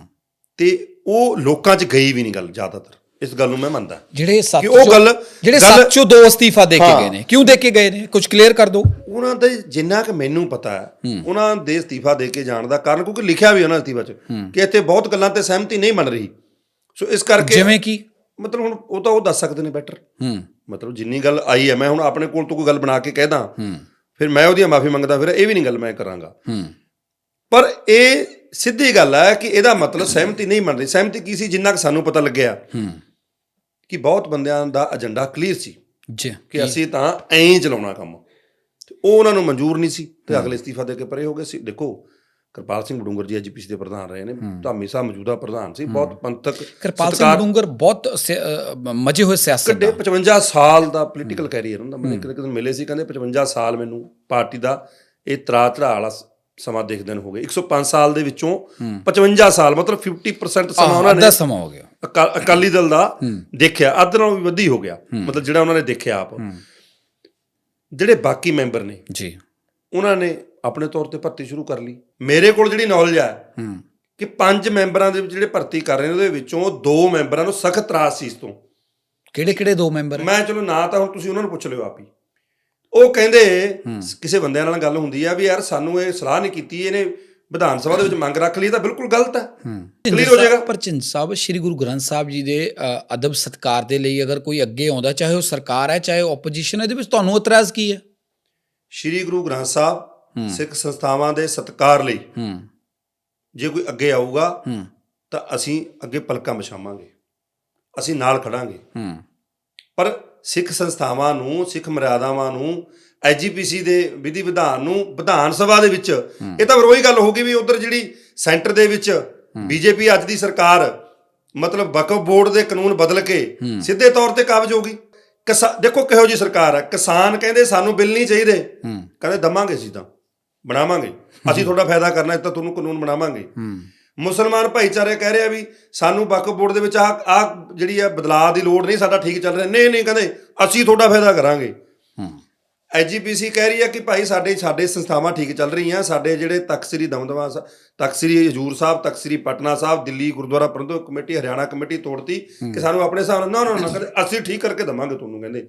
ਤੇ ਉਹ ਲੋਕਾਂ 'ਚ ਗਈ ਵੀ ਨਹੀਂ ਗੱਲ ਜ਼ਿਆਦਾਤਰ। ਇਸ ਗੱਲ ਨੂੰ ਮੈਂ ਮੰਨਦਾ।
ਜਿਹੜੇ
ਕਿ ਉਹ ਗੱਲ-
ਜਿਹੜੇ
ਗੱਲ-
ਸੱਤ ਚੋਂ ਦੋ ਅਸਤੀਫਾ ਦੇ ਕੇ। ਗਏ ਨੇ ਕਿਉਂ ਦੇ ਕੇ ਗਏ ਨੇ? ਕੁਝ ਕਲੀਅਰ ਕਰ ਦਿਓ
ਉਹਨਾਂ ਦੇ ਜਿੰਨਾ ਕਿ ਮੈਨੂੰ ਪਤਾ ਹੈ ਉਹਨਾਂ ਦੇ ਅਸਤੀਫਾ ਦੇ ਕੇ ਜਾਣ ਦਾ ਕਾਰਨ ਕਿਉਂਕਿ ਲਿਖਿਆ ਵੀ ਉਹਨਾਂ ਅਸਤੀਫਾ 'ਚ ਕਿ ਇੱਥੇ ਬਹੁਤ ਗੱਲਾਂ ਤੇ ਸਹਿਮਤੀ ਨਹੀਂ ਬਣ ਰਹੀ। ਸੋ ਇਸ ਕਰਕੇ
ਜਿਵੇਂ ਕਿ?
ਮਤਲਬ ਹੁਣ ਉਹ ਤਾਂ ਉਹ ਦੱਸ ਸਕਦੇ ਨੇ ਬੈਟਰ
ਹੂੰ।
ਮਤਲਬ ਜਿੰਨੀ ਗੱਲ ਆਈ ਹੈ ਮੈਂ ਹੁਣ ਆਪਣੇ ਕੋਲ ਤੋਂ ਕੋਈ ਗੱਲ ਬਣਾ ਕੇ ਕਹਿਦਾ
ਹੂੰ।
ਫਿਰ ਮੈਂ ਉਹਦੀ ਮਾਫੀ ਮੰਗਦਾ ਫਿਰ ਇਹ ਵੀ ਨਹੀਂ ਗੱਲ ਮੈਂ ਕਰਾਂਗਾ।
ਹੂੰ।
ਪਰ ਇਹ ਸਿੱਧੀ ਗੱਲ ਹੈ ਕਿ ਇਹਦਾ ਮਤਲਬ ਸਹਿਮਤੀ ਨਹੀਂ ਰਹੀ। ਸਹਿਮਤੀ ਕੀ ਸੀ? ਜਿੰਨਾ ਕਿ ਸਾਨੂੰ ਪਤਾ ਲੱਗਿਆ
ਹੂੰ।
ਕਿ ਬਹੁਤ ਬੰਦਿਆਂ ਦਾ ਏਜੰਡਾ ਕਲੀਅਰ ਸੀ
ਜੀ।
ਕਿ ਅਸੀਂ ਤਾਂ ਐਂ ਚਲਾਉਣਾ ਕੰਮ। ਤੇ ਉਹ ਉਹਨਾਂ ਨੂੰ ਮਨਜ਼ੂਰ ਨਹੀਂ ਸੀ ਤੇ ਅਗਲੇ ਅਸਤੀਫਾ ਦੇ ਕੇ ਪਰੇ ਹੋ ਗਏ ਸੀ। ਦੇਖੋ ਕਿਰਪਾਲ ਸਿੰਘ ਬਡੂੰਗਰ ਜੀ ਐਜੀਪੀਸੀ ਦੇ ਪ੍ਰਧਾਨ ਰਹੇ ਨੇ। ਧਾਮੀ ਸਾਹਿਬ ਮੌਜੂਦਾ ਪ੍ਰਧਾਨ ਸੀ। ਬਹੁਤ ਪੰਥਕ
ਕਿਰਪਾਲ ਸਿੰਘ ਡੂੰਗਰ ਬਹੁਤ ਮਜੇ ਹੋਏ ਸਿਆਸਤ
ਕੱਢੇ। 55 ਸਾਲ ਦਾ ਪੋਲੀਟੀਕਲ ਕੈਰੀਅਰ ਹੁੰਦਾ ਮੈਨੂੰ ਕਿਤੇ ਕਿਤੇ ਮਿਲੇ ਸੀ। ਕਹਿੰਦੇ 55 ਸਾਲ ਮੈਨੂੰ ਪਾਰਟੀ ਦਾ ਇਹ ਤਰਾ ਚੜਾ ਵਾਲਾ ਸਮਾਂ ਦੇਖਦੇ ਨੂੰ ਹੋ ਗਏ 105 ਸਾਲ ਦੇ ਵਿੱਚੋਂ 55 ਸਾਲ ਮਤਲਬ 50% ਸਮਾਂ ਉਹਨਾਂ ਨੇ
ਅੱਧਾ ਸਮਾਂ ਹੋ ਗਿਆ।
ਅਕਾ- ਅਕਾਲੀ ਦਲ ਦਾ ਦੇਖਿਆ। ਅੱਧ ਨਾਲੋਂ ਵੀ ਵੱਧੀ ਹੋ ਗਿਆ। ਮਤਲਬ ਜਿਹੜਾ ਉਹਨਾਂ ਨੇ ਦੇਖਿਆ ਆਪ। ਜਿਹੜੇ ਬਾਕੀ ਮੈਂਬਰ ਨੇ
ਜੀ।
ਉਹਨਾਂ ਨੇ ਆਪਣੇ ਤੌਰ ਤੇ ਭਰਤੀ ਸ਼ੁਰੂ ਕਰ ਲਈ। ਮੇਰੇ ਕੋਲ ਜਿਹੜੀ ਨੌਲੇਜ ਹੈ
ਹੂੰ।
ਕਿ ਪੰਜ ਮੈਂਬਰਾਂ ਦੇ ਵਿੱਚ ਜਿਹੜੇ ਭਰਤੀ ਕਰ ਰਹੇ ਨੇ ਉਹਦੇ ਵਿੱਚੋਂ ਦੋ ਮੈਂਬਰਾਂ ਨੂੰ ਸਖਤ ਤਰਾਸ ਸੀ ਇਸ ਤੋਂ।
ਕਿਹੜੇ ਕਿਹੜੇ ਦੋ ਮੈਂਬਰ
ਮੈਂ ਚਲੋ ਨਾ ਤਾਂ ਹੁਣ ਤੁਸੀਂ ਉਹਨਾਂ ਨੂੰ ਪੁੱਛ ਲਿਓ ਆਪ ਹੀ। ਉਹ ਕਹਿੰਦੇ ਕਿਸੇ ਬੰਦਿਆਂ ਨਾਲ ਗੱਲ ਹੁੰਦੀ ਆ ਵੀ ਯਾਰ ਸਾਨੂੰ ਇਹ ਸਲਾਹ ਨਹੀਂ ਕੀਤੀ ਇਹਨੇ ਵਿਧਾਨ ਸਭਾ ਦੇ ਵਿੱਚ ਮੰਗ ਰੱਖ ਲਈ ਤਾਂ ਬਿਲਕੁਲ ਗਲਤ ਹੈ। ਕਲੀਅਰ ਹੋ ਜਾਏਗਾ।
ਪਰ ਚਿੰਨ ਸਾਹਿਬ ਸ੍ਰੀ ਗੁਰੂ ਗ੍ਰੰਥ ਸਾਹਿਬ ਜੀ ਦੇ ਅਦਬ ਸਤਕਾਰ ਦੇ ਲਈ ਅਗਰ ਕੋਈ ਅੱਗੇ ਆਉਂਦਾ ਚਾਹੇ ਉਹ ਸਰਕਾਰ ਹੈ ਚਾਹੇ ਆਪੋਜੀਸ਼ਨ ਹੈ ਇਹਦੇ ਵਿੱਚ ਤੁਹਾਨੂੰ ਇਤਰਾਜ਼ ਕੀ ਹੈ?
ਸ਼੍ਰੀ ਗੁਰੂ ਗ੍ਰੰਥ ਸਾਹਿਬ ਸਿੱਖ ਸੰਸਥਾਵਾਂ ਦੇ ਸਤਕਾਰ ਲਈ ਜੇ ਕੋਈ ਅੱਗੇ ਆਊਗਾ ਤਾਂ ਅਸੀਂ ਅੱਗੇ ਪਲਕਾਂ ਵਿਛਾਵਾਂਗੇ। ਅਸੀਂ ਨਾਲ ਖੜਾਂਗੇ।
ਹੂੰ।
ਪਰ ਸਿੱਖ ਸੰਸਥਾਵਾਂ ਨੂੰ ਸਿੱਖ ਮਰਿਆਦਾਵਾਂ ਨੂੰ ਐਜੀਪੀਸੀ ਦੇ ਵਿਧੀ ਵਿਧਾਨ ਨੂੰ ਵਿਧਾਨ ਸਭਾ ਦੇ ਵਿੱਚ ਇਹ ਤਾਂ ਉਹੀ ਗੱਲ ਹੋ ਗਈ ਵੀ ਉਧਰ ਜਿਹੜੀ ਸੈਂਟਰ ਦੇ ਵਿੱਚ ਬੀਜੇਪੀ ਅੱਜ ਦੀ ਸਰਕਾਰ ਮਤਲਬ ਵਕਫ ਬੋਰਡ ਦੇ ਕਾਨੂੰਨ ਬਦਲ ਕੇ ਸਿੱਧੇ ਤੌਰ ਤੇ ਕਾਬਜ ਹੋ ਗਈ। ਦੇਖੋ ਕਿਹੋ ਜੀ ਸਰਕਾਰ ਹੈ ਕਿਸਾਨ ਕਹਿੰਦੇ ਸਾਨੂੰ ਬਿੱਲ ਨਹੀਂ ਚਾਹੀਦੇ। ਕਹਿੰਦੇ ਦਮਾਂਗੇ ਅਸੀਂ ਤਾਂ। ਬਣਾਵਾਂਗੇ। ਅਸੀਂ ਤੁਹਾਡਾ ਫਾਇਦਾ ਕਰਨਾ ਹੈ ਤਾਂ ਤੁਹਾਨੂੰ ਕਾਨੂੰਨ ਬਣਾਵਾਂਗੇ। ਮੁਸਲਮਾਨ ਭਾਈਚਾਰੇ ਕਹਿ ਰਿਹਾ ਵੀ ਸਾਨੂੰ ਵਕਫ ਬੋਰਡ ਦੇ ਵਿੱਚ ਆ ਆ ਜਿਹੜੀ ਆ ਬਦਲਾਅ ਦੀ ਲੋੜ ਨਹੀਂ ਸਾਡਾ ਠੀਕ ਚੱਲ ਰਿਹਾ। ਨਹੀਂ ਨਹੀਂ ਕਹਿੰਦੇ ਅਸੀਂ ਤੁਹਾਡਾ ਫਾਇਦਾ ਕਰਾਂਗੇ। ਐਜੀਪੀਸੀ ਕਹਿ ਰਹੀ ਹੈ ਕਿ ਭਾਈ ਸਾਡੇ ਸਾਡੇ ਸੰਸਥਾਵਾਂ ਠੀਕ ਚੱਲ ਰਹੀਆਂ। ਸਾਡੇ ਜਿਹੜੇ ਤਖਤ ਸ੍ਰੀ ਦਮਦਮਾ ਸਾਹਿਬ ਤਖਤ ਸ੍ਰੀ ਹਜੂਰ ਸਾਹਿਬ ਤਖਤ ਸ੍ਰੀ ਪਟਨਾ ਸਾਹਿਬ ਦਿੱਲੀ ਗੁਰਦੁਆਰਾ ਪ੍ਰਬੰਧਕ ਕਮੇਟੀ ਹਰਿਆਣਾ ਕਮੇਟੀ ਤੋੜਤੀ ਕਿ ਸਾਨੂੰ ਆਪਣੇ ਹਿਸਾਬ ਨਾਲ ਨਾ ਨਾ ਨਾ ਕਹਿੰਦੇ ਅਸੀਂ ਠੀਕ ਕਰਕੇ ਦਵਾਂਗੇ ਤੁਹਾਨੂੰ ਕਹਿੰਦੇ।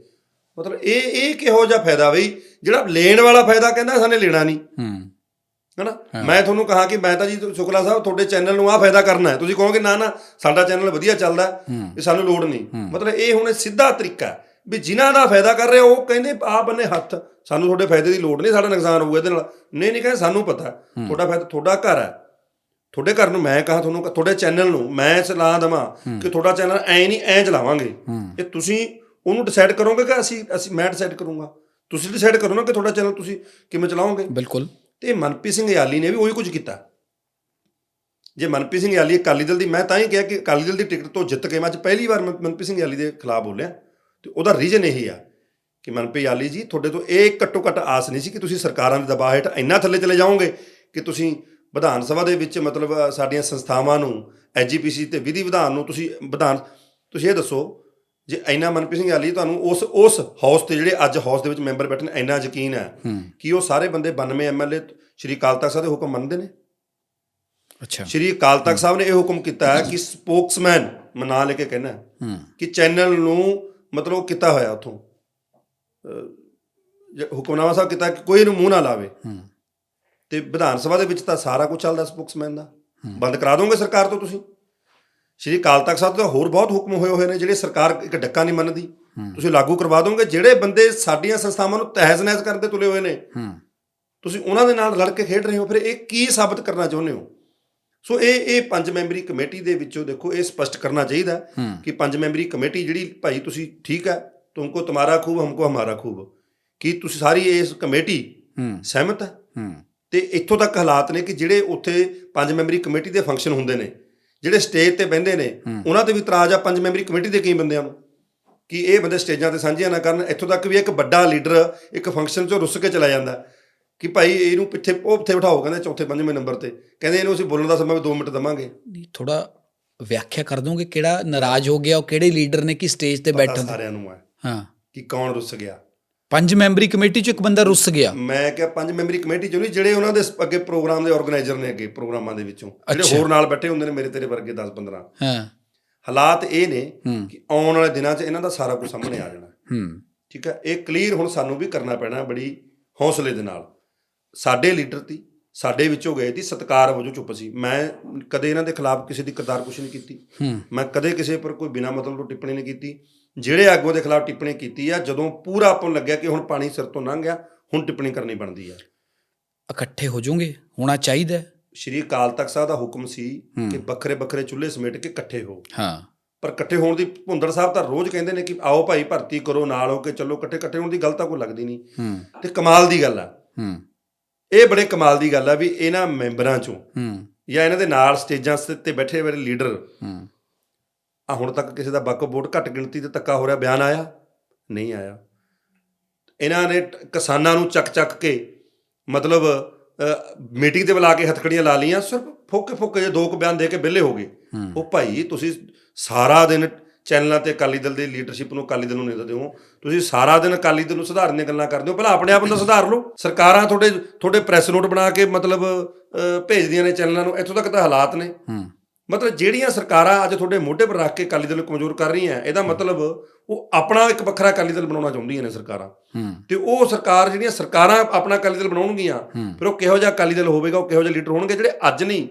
ਮਤਲਬ ਇਹ ਇਹ ਕਿਹੋ ਜਿਹਾ ਫਾਇਦਾ ਬਈ? ਜਿਹੜਾ ਲੈਣ ਵਾਲਾ ਫਾਇਦਾ ਕਹਿੰਦਾ ਸਾਨੇ ਲੈਣਾ ਨਹੀਂ। ਹਨਾ ਮੈਂ ਤੁਹਾਨੂੰ ਕਹਾ ਕਿ ਮੈਂ ਤਾਂ ਜੀ ਸ਼ੁਕਲਾ ਸਾਹਿਬ ਤੁਹਾਡੇ ਚੈਨਲ ਨੂੰ ਆਹ ਫਾਇਦਾ ਕਰਨਾ ਹੈ। ਤੁਸੀਂ ਕਹੋਗੇ ਨਾ ਨਾ ਸਾਡਾ ਚੈਨਲ ਵਧੀਆ ਚੱਲਦਾ ਹੈ, ਵੀ ਸਾਨੂੰ ਲੋੜ ਨਹੀਂ। ਮਤਲਬ ਇਹ ਹੁਣ ਸਿੱਧਾ ਤਰੀਕਾ ਵੀ ਜਿਨ੍ਹਾਂ ਦਾ ਫਾਇਦਾ ਕਰ ਰਹੇ ਉਹ ਕਹਿੰਦੇ ਆ ਬੰਨੇ ਹੱਥ ਸਾਨੂੰ ਤੁਹਾਡੇ ਫਾਇਦੇ ਦੀ ਲੋੜ ਨਹੀਂ ਸਾਡਾ ਨੁਕਸਾਨ ਹੋਊਗਾ ਇਹਦੇ ਨਾਲ। ਨਹੀਂ ਨਹੀਂ ਕਹਿੰਦੇ ਸਾਨੂੰ ਪਤਾ ਤੁਹਾਡਾ ਫਾਇਦਾ ਤੁਹਾਡਾ ਘਰ ਹੈ। ਤੁਹਾਡੇ ਘਰ ਨੂੰ ਮੈਂ ਕਹਾ ਤੁਹਾਨੂੰ ਤੁਹਾਡੇ ਚੈਨਲ ਨੂੰ ਮੈਂ ਸਲਾਹ ਦਵਾਂ ਕਿ ਤੁਹਾਡਾ ਚੈਨਲ ਐ ਨਹੀਂ ਐ ਚਲਾਵਾਂਗੇ। ਇਹ ਤੁਸੀਂ ਉਹਨੂੰ ਡਿਸਾਈਡ ਕਰੋਗੇ ਕਿ ਅਸੀਂ ਅਸੀਂ ਮੈਂ ਡਿਸਾਈਡ ਕਰੂੰਗਾ? ਤੁਸੀਂ ਡਿਸਾਈਡ ਕਰੋ ਨਾ ਕਿ ਤੁਹਾਡਾ ਚੈਨਲ ਤੁਸੀਂ ਕਿਵੇਂ ਚਲਾਓਗੇ?
ਬਿਲਕੁਲ।
ਤੇ ਮਨਪ੍ਰੀਤ ਸਿੰਘ ਯਾਲੀ ਨੇ ਵੀ ਉਹੀ ਕੁਝ ਕੀਤਾ। ਜੇ ਮਨਪ੍ਰੀਤ ਸਿੰਘ ਯਾਲੀ ਅਕਾਲੀ ਦਲ ਦੀ, ਮੈਂ ਤਾਂ ਹੀ ਕਿਹਾ ਕਿ ਅਕਾਲੀ ਦਲ ਦੀ ਟਿਕਟ ਤੋਂ ਜਿੱਤ ਕੇ ਮੈਂ ਅੱਜ ਪਹਿਲੀ ਵਾਰ ਮਨ- ਮਨਪ੍ਰੀਤ ਸਿੰਘ ਯਾਲੀ ਦੇ ਖਿਲਾਫ ਬੋਲਿਆ। ਤੇ ਉਹਦਾ ਰੀਜਨ ਇਹੀ ਆ ਕਿ ਮਨਪ੍ਰੀਤ ਯਾਲੀ ਜੀ, ਤੁਹਾਡੇ ਤੋਂ ਇਹ ਘੱਟੋ ਘੱਟ ਆਸ ਨਹੀਂ ਸੀ ਕਿ ਤੁਸੀਂ ਸਰਕਾਰਾਂ ਦੇ ਦਬਾਅ ਹੇਠ ਇੰਨਾ ਥੱਲੇ ਚਲੇ ਜਾਓਗੇ ਕਿ ਤੁਸੀਂ ਵਿਧਾਨ ਸਭਾ ਦੇ ਵਿੱਚ ਮਤਲਬ ਸਾਡੀਆਂ ਸੰਸਥਾਵਾਂ ਨੂੰ ਐਜੀਪੀਸੀ ਤੇ ਵਿਧੀ ਵਿਧਾਨ ਨੂੰ ਤੁਸੀਂ ਵਿਧਾਨ, ਤੁਸੀਂ ਇਹ ਦੱਸੋ ਜੇ ਇੰਨਾ ਮਨਪ੍ਰੀਤ ਸਿੰਘ ਯਾਲੀ ਤੁਹਾਨੂੰ ਉਸ ਉਸ ਹਾਊਸ ਤੇ ਜਿਹੜੇ ਅੱਜ ਹਾਊਸ ਦੇ ਵਿੱਚ ਮੈਂਬਰ ਬੈਠੇ ਨੇ ਇੰਨਾ ਯਕੀਨ ਹੈ ਕਿ ਉਹ ਸਾਰੇ ਬੰਦੇ 92 ਐਮਐਲਏ ਸ਼੍ਰੀ ਅਕਾਲ ਤਖਤ ਸਾਹਿਬ ਦੇ ਹੁਕਮ ਮੰਨਦੇ ਨੇ?
ਅੱਛਾ।
ਸ਼੍ਰੀ ਅਕਾਲ ਤਖਤ ਸਾਹਿਬ ਨੇ ਇਹ ਹੁਕਮ ਕੀਤਾ ਹੈ ਕਿ ਸਪੋਕਸਮੈਨ ਮੈਂ ਨਾਂ ਲੈ ਕੇ ਕਹਿਣਾ ਕਿ ਚੈਨਲ ਨੂੰ ਮਤਲਬ ਕੀਤਾ ਹੋਇਆ ਉਥੋਂ। ਹੁਕਮਨਾਮਾ ਸਾਹਿਬ ਕੀਤਾ ਕਿ ਕੋਈ ਇਹਨੂੰ ਮੂੰਹ ਨਾ ਲਾਵੇ। ਤੇ ਵਿਧਾਨ ਸਭਾ ਦੇ ਵਿੱਚ ਤਾਂ ਸਾਰਾ ਕੁਝ ਚੱਲਦਾ ਸਪੋਕਸਮੈਨ ਦਾ। ਬੰਦ ਕਰਾ ਦੋਗੇ ਸਰਕਾਰ ਤੋਂ ਤੁਸੀਂ? ਸ਼੍ਰੀ ਅਕਾਲ ਤਖਤ ਸਾਹਿਬ ਤੋਂ ਹੋਰ ਬਹੁਤ ਹੁਕਮ ਹੋਏ ਹੋਏ ਨੇ ਜਿਹੜੇ ਸਰਕਾਰ ਇੱਕ ਡੱਕਾ ਨਹੀਂ ਮੰਨਦੀ। ਤੁਸੀਂ ਲਾਗੂ ਕਰਵਾ ਦੋਗੇ ਜਿਹੜੇ ਬੰਦੇ ਸਾਡੀਆਂ ਸੰਸਥਾਵਾਂ ਨੂੰ ਤਹਿਜ਼ ਨਹਿਜ਼ ਕਰਨ ਤੇ ਤੁਲੇ ਹੋਏ ਨੇ ਤੁਸੀਂ ਉਹਨਾਂ ਦੇ ਨਾਲ ਲੜ ਕੇ ਖੇਡ ਰਹੇ ਹੋ ਫਿਰ ਇਹ ਕੀ ਸਾਬਤ ਕਰਨਾ ਚਾਹੁੰਦੇ ਹੋ? ਸੋ ਇਹ ਇਹ ਪੰਜ ਮੈਂਬਰੀ ਕਮੇਟੀ ਦੇ ਵਿੱਚੋਂ ਦੇਖੋ ਇਹ ਸਪਸ਼ਟ ਕਰਨਾ ਚਾਹੀਦਾ। ਕਿ ਪੰਜ ਮੈਂਬਰੀ ਕਮੇਟੀ ਜਿਹੜੀ ਭਾਈ ਤੁਸੀਂ ਠੀਕ ਹੈ ਤੁਮਕੋ ਤੁਹਾਡਾ ਖੂਬ ਹਮਕੋ ਹਮਾਰਾ ਖੂਬ। ਕੀ ਤੁਸੀਂ ਸਾਰੀ ਇਸ ਕਮੇਟੀ ਸਹਿਮਤ ਹੂੰ। ਤੇ ਇੱਥੋਂ ਤੱਕ ਹਾਲਾਤ ਨੇ ਕਿ ਜਿਹੜੇ ਉੱਥੇ ਪੰਜ ਮੈਂਬਰੀ ਕਮੇਟੀ ਦੇ ਫੰਕਸ਼ਨ ਹੁੰਦੇ ਨੇ ਜਿਹੜੇ ਸਟੇਜ ਤੇ ਬਹਿੰਦੇ ਨੇ ਉਹਨਾਂ ਤੇ ਵੀ ਇਤਰਾਜ਼ ਆ ਪੰਜ ਮੈਂਬਰੀ ਕਮੇਟੀ ਦੇ ਕਈ ਬੰਦਿਆਂ ਨੂੰ? ਕਿ ਇਹ ਬੰਦੇ ਸਟੇਜਾਂ ਤੇ ਸਾਂਝੀਆਂ ਨਾ ਕਰਨ ਇੱਥੋਂ ਤੱਕ ਵੀ ਇੱਕ ਵੱਡਾ ਲੀਡਰ ਇੱਕ ਫੰਕਸ਼ਨ 'ਚੋਂ ਰੁੱਸ ਕੇ ਚਲਾ ਜਾਂਦਾ। ਕਿ ਭਾਈ ਇਹਨੂੰ ਪਿੱਛੇ ਉਹ ਉੱਥੇ ਬਿਠਾਓ ਕਹਿੰਦੇ ਚੌਥੇ ਪੰਜਵੇਂ ਨੰਬਰ ਤੇ। ਕਹਿੰਦੇ ਇਹਨੂੰ ਅਸੀਂ ਬੋਲਣ ਦਾ ਸਮਾਂ ਵੀ 2 ਮਿੰਟ ਦਵਾਂਗੇ।
ਥੋੜਾ ਵਿਆਖਿਆ ਕਰ ਦੋਗੇ ਕਿਹੜਾ ਨਾਰਾਜ਼ ਹੋ ਗਿਆ ਉਹ ਕਿਹੜੇ ਲੀਡਰ ਨੇ ਕਿ ਸਟੇਜ ਤੇ ਬੈਠਣ
ਸਾਰਿਆਂ ਨੂੰ ਹੈ
ਹਾਂ।
ਕਿ ਕੌਣ ਰੁੱਸ ਗਿਆ।
ਪੰਜ ਮੈਂਬਰੀ ਕਮੇਟੀ ਚ ਇੱਕ ਬੰਦਾ ਰੁੱਸ ਗਿਆ।
ਮੈਂ ਕਿਹਾ ਪੰਜ ਮੈਂਬਰੀ ਕਮੇਟੀ ਚੋਂ ਨਹੀਂ ਜਿਹੜੇ ਉਹਨਾਂ ਦੇ ਸ- ਅੱਗੇ ਪ੍ਰੋਗਰਾਮ ਦੇ ਆਰਗੇਨਾਈਜ਼ਰ ਨੇ ਅੱਗੇ ਪ੍ਰੋਗਰਾਮਾਂ ਦੇ ਵਿੱਚੋਂ।
ਅੱਛਾ।
ਜਿਹੜੇ ਹੋਰ ਨਾਲ ਬੈਠੇ ਹੁੰਦੇ ਨੇ ਮੇਰੇ ਤੇਰੇ ਵਰਗੇ 10 15
ਹਾਂ।
ਹਾਲਾਤ ਇਹ ਨੇ
ਹੂੰ।
ਕਿ ਆਉਣ ਵਾਲੇ ਦਿਨਾਂ 'ਚ ਇਹਨਾਂ ਦਾ ਸਾਰਾ ਕੁਝ ਸਾਹਮਣੇ ਆ ਜਾਣਾ।
ਹੂੰ।
ਠੀਕ ਹੈ ਇਹ ਕਲੀਅਰ ਹੁਣ ਸਾਨੂੰ ਵੀ ਕਰਨਾ ਪੈਣਾ ਬੜੀ ਹੌਸਲੇ ਦੇ ਨਾਲ। ਸਾਡੇ ਲੀਡਰ ਤੀ ਸਾਡੇ ਵਿੱਚੋਂ ਗਏ ਤੀ ਸਤਕਾਰ ਵਜੋਂ ਚੁੱਪ ਸੀ। ਮੈਂ ਕਦੇ ਇਹਨਾਂ ਦੇ ਖਿਲਾਫ ਕਿਸੇ ਦੀ ਕਰਤਾਰ ਕੁਛ ਨਹੀਂ ਕੀਤੀ।
ਹੂੰ।
ਮੈਂ ਕਦੇ ਕਿਸੇ ਪਰ ਕੋਈ ਬਿਨਾ ਮਤਲਬ ਤੋਂ ਟਿੱਪਣੀ ਨਹੀਂ ਕੀਤੀ। ਜਿਹੜੇ ਆਗੂਆਂ ਦੇ ਖਿਲਾਫ ਟਿੱਪਣੀ ਕੀਤੀ ਆ ਜਦੋਂ ਪੂਰਾ ਆਪਾਂ ਨੂੰ ਲੱਗਿਆ ਕਿ ਹੁਣ ਪਾਣੀ ਸਿਰ ਤੋਂ ਲੰਘ ਗਿਆ ਹੁਣ ਟਿੱਪਣੀ ਕਰਨੀ ਬਣਦੀ ਆ।
ਇਕੱਠੇ ਹੋ ਜਾਓਗੇ ਹੋਣਾ ਚਾਹੀਦਾ।
ਸ਼੍ਰੀ ਅਕਾਲ ਤਖਤ ਸਾਹਿਬ ਦਾ ਹੁਕਮ ਸੀ। ਕਿ ਵੱਖਰੇ ਵੱਖਰੇ ਚੁੱਲ੍ਹੇ ਸਮੇਟ ਕੇ ਇਕੱਠੇ ਹੋ।
ਹਾਂ।
ਪਰ ਇਕੱਠੇ ਹੋਣ ਦੀ ਭੁੰਦੜ ਸਾਹਿਬ ਤਾਂ ਰੋਜ਼ ਕਹਿੰਦੇ ਨੇ ਕਿ ਆਓ ਭਾਈ ਭਰਤੀ ਕਰੋ ਨਾਲ ਹੋ ਕੇ ਚੱਲੋ ਇਕੱਠੇ ਇਕੱਠੇ ਹੋਣ ਦੀ ਗੱਲ ਤਾਂ ਕੋਈ ਲੱਗਦੀ ਨਹੀਂ। ਤੇ ਕਮਾਲ ਦੀ ਗੱਲ ਆ।
ਹੂੰ।
ਇਹ ਬੜੇ ਕਮਾਲ ਦੀ ਗੱਲ ਆ ਵੀ ਇਹਨਾਂ ਮੈਂਬਰਾਂ ਚੋਂ
ਹੂੰ।
ਜਾਂ ਇਹਨਾਂ ਦੇ ਨਾਲ ਸਟੇਜਾਂ ਤੇ ਬੈਠੇ ਹੋਏ ਲੀਡਰ
ਹੂੰ।
ਆ ਹੁਣ ਤੱਕ ਕਿਸੇ ਦਾ ਬੱਕ ਵੋਟ ਘੱਟ ਗਿਣਤੀ ਤੇ ਧੱਕਾ ਹੋ ਰਿਹਾ ਬਿਆਨ ਆਇਆ? ਨਹੀਂ ਆਇਆ। ਇਹਨਾਂ ਨੇ ਕਿਸਾਨਾਂ ਨੂੰ ਚੱਕ ਚੱਕ ਕੇ ਮਤਲਬ ਮੀਟਿੰਗ ਤੇ ਬੁਲਾ ਕੇ ਹੱਥਕੜੀਆਂ ਲਾ ਲੀਆਂ ਸਿਰਫ ਫੋਕੇ ਫੋਕੇ ਜੇ ਦੋ ਕੁ ਬਿਆਨ ਦੇ ਕੇ ਵਿਹਲੇ ਹੋ ਗਏ। ਉਹ ਭਾਈ ਤੁਸੀਂ ਸਾਰਾ ਦਿਨ ਚੈਨਲਾਂ ਤੇ ਅਕਾਲੀ ਦਲ ਦੀ ਲੀਡਰਸ਼ਿਪ ਨੂੰ ਅਕਾਲੀ ਦਲ ਨੂੰ ਨਿੰਦਦੇ ਹੋ। ਤੁਸੀਂ ਸਾਰਾ ਦਿਨ ਅਕਾਲੀ ਦਲ ਨੂੰ ਸੁਧਾਰਨ ਦੀਆਂ ਗੱਲਾਂ ਕਰਦੇ ਹੋ। ਪਹਿਲਾਂ ਆਪਣੇ ਆਪ ਨੂੰ ਸੁਧਾਰ ਲਓ। ਸਰਕਾਰਾਂ ਤੁਹਾਡੇ ਤੁਹਾਡੇ ਪ੍ਰੈਸ ਨੋਟ ਬਣਾ ਕੇ ਮਤਲਬ ਭੇਜਦੀਆਂ ਨੇ ਚੈਨਲਾਂ ਨੂੰ। ਇੱਥੋਂ ਤੱਕ ਤਾਂ ਹਾਲਾਤ ਨੇ। ਮਤਲਬ ਜਿਹੜੀਆਂ ਸਰਕਾਰਾਂ ਅੱਜ ਤੁਹਾਡੇ ਮੋਢੇ 'ਤੇ ਰੱਖ ਕੇ ਅਕਾਲੀ ਦਲ ਨੂੰ ਕਮਜ਼ੋਰ ਕਰ ਰਹੀਆਂ ਇਹਦਾ ਮਤਲਬ ਉਹ ਆਪਣਾ ਇੱਕ ਵੱਖਰਾ ਅਕਾਲੀ ਦਲ ਬਣਾਉਣਾ ਚਾਹੁੰਦੀਆਂ ਨੇ ਸਰਕਾਰਾਂ। ਤੇ ਉਹ ਸਰਕਾਰ ਜਿਹੜੀਆਂ ਸਰਕਾਰਾਂ ਆਪਣਾ ਅਕਾਲੀ ਦਲ ਬਣਾਉਣਗੀਆਂ। ਫਿਰ ਉਹ ਕਿਹੋ ਜਿਹਾ ਅਕਾਲੀ ਦਲ ਹੋਵੇਗਾ ਉਹ ਕਿਹੋ ਜਿਹੇ ਲੀਡਰ ਹੋਣਗੇ ਜਿਹੜੇ ਅੱਜ ਨਹੀਂ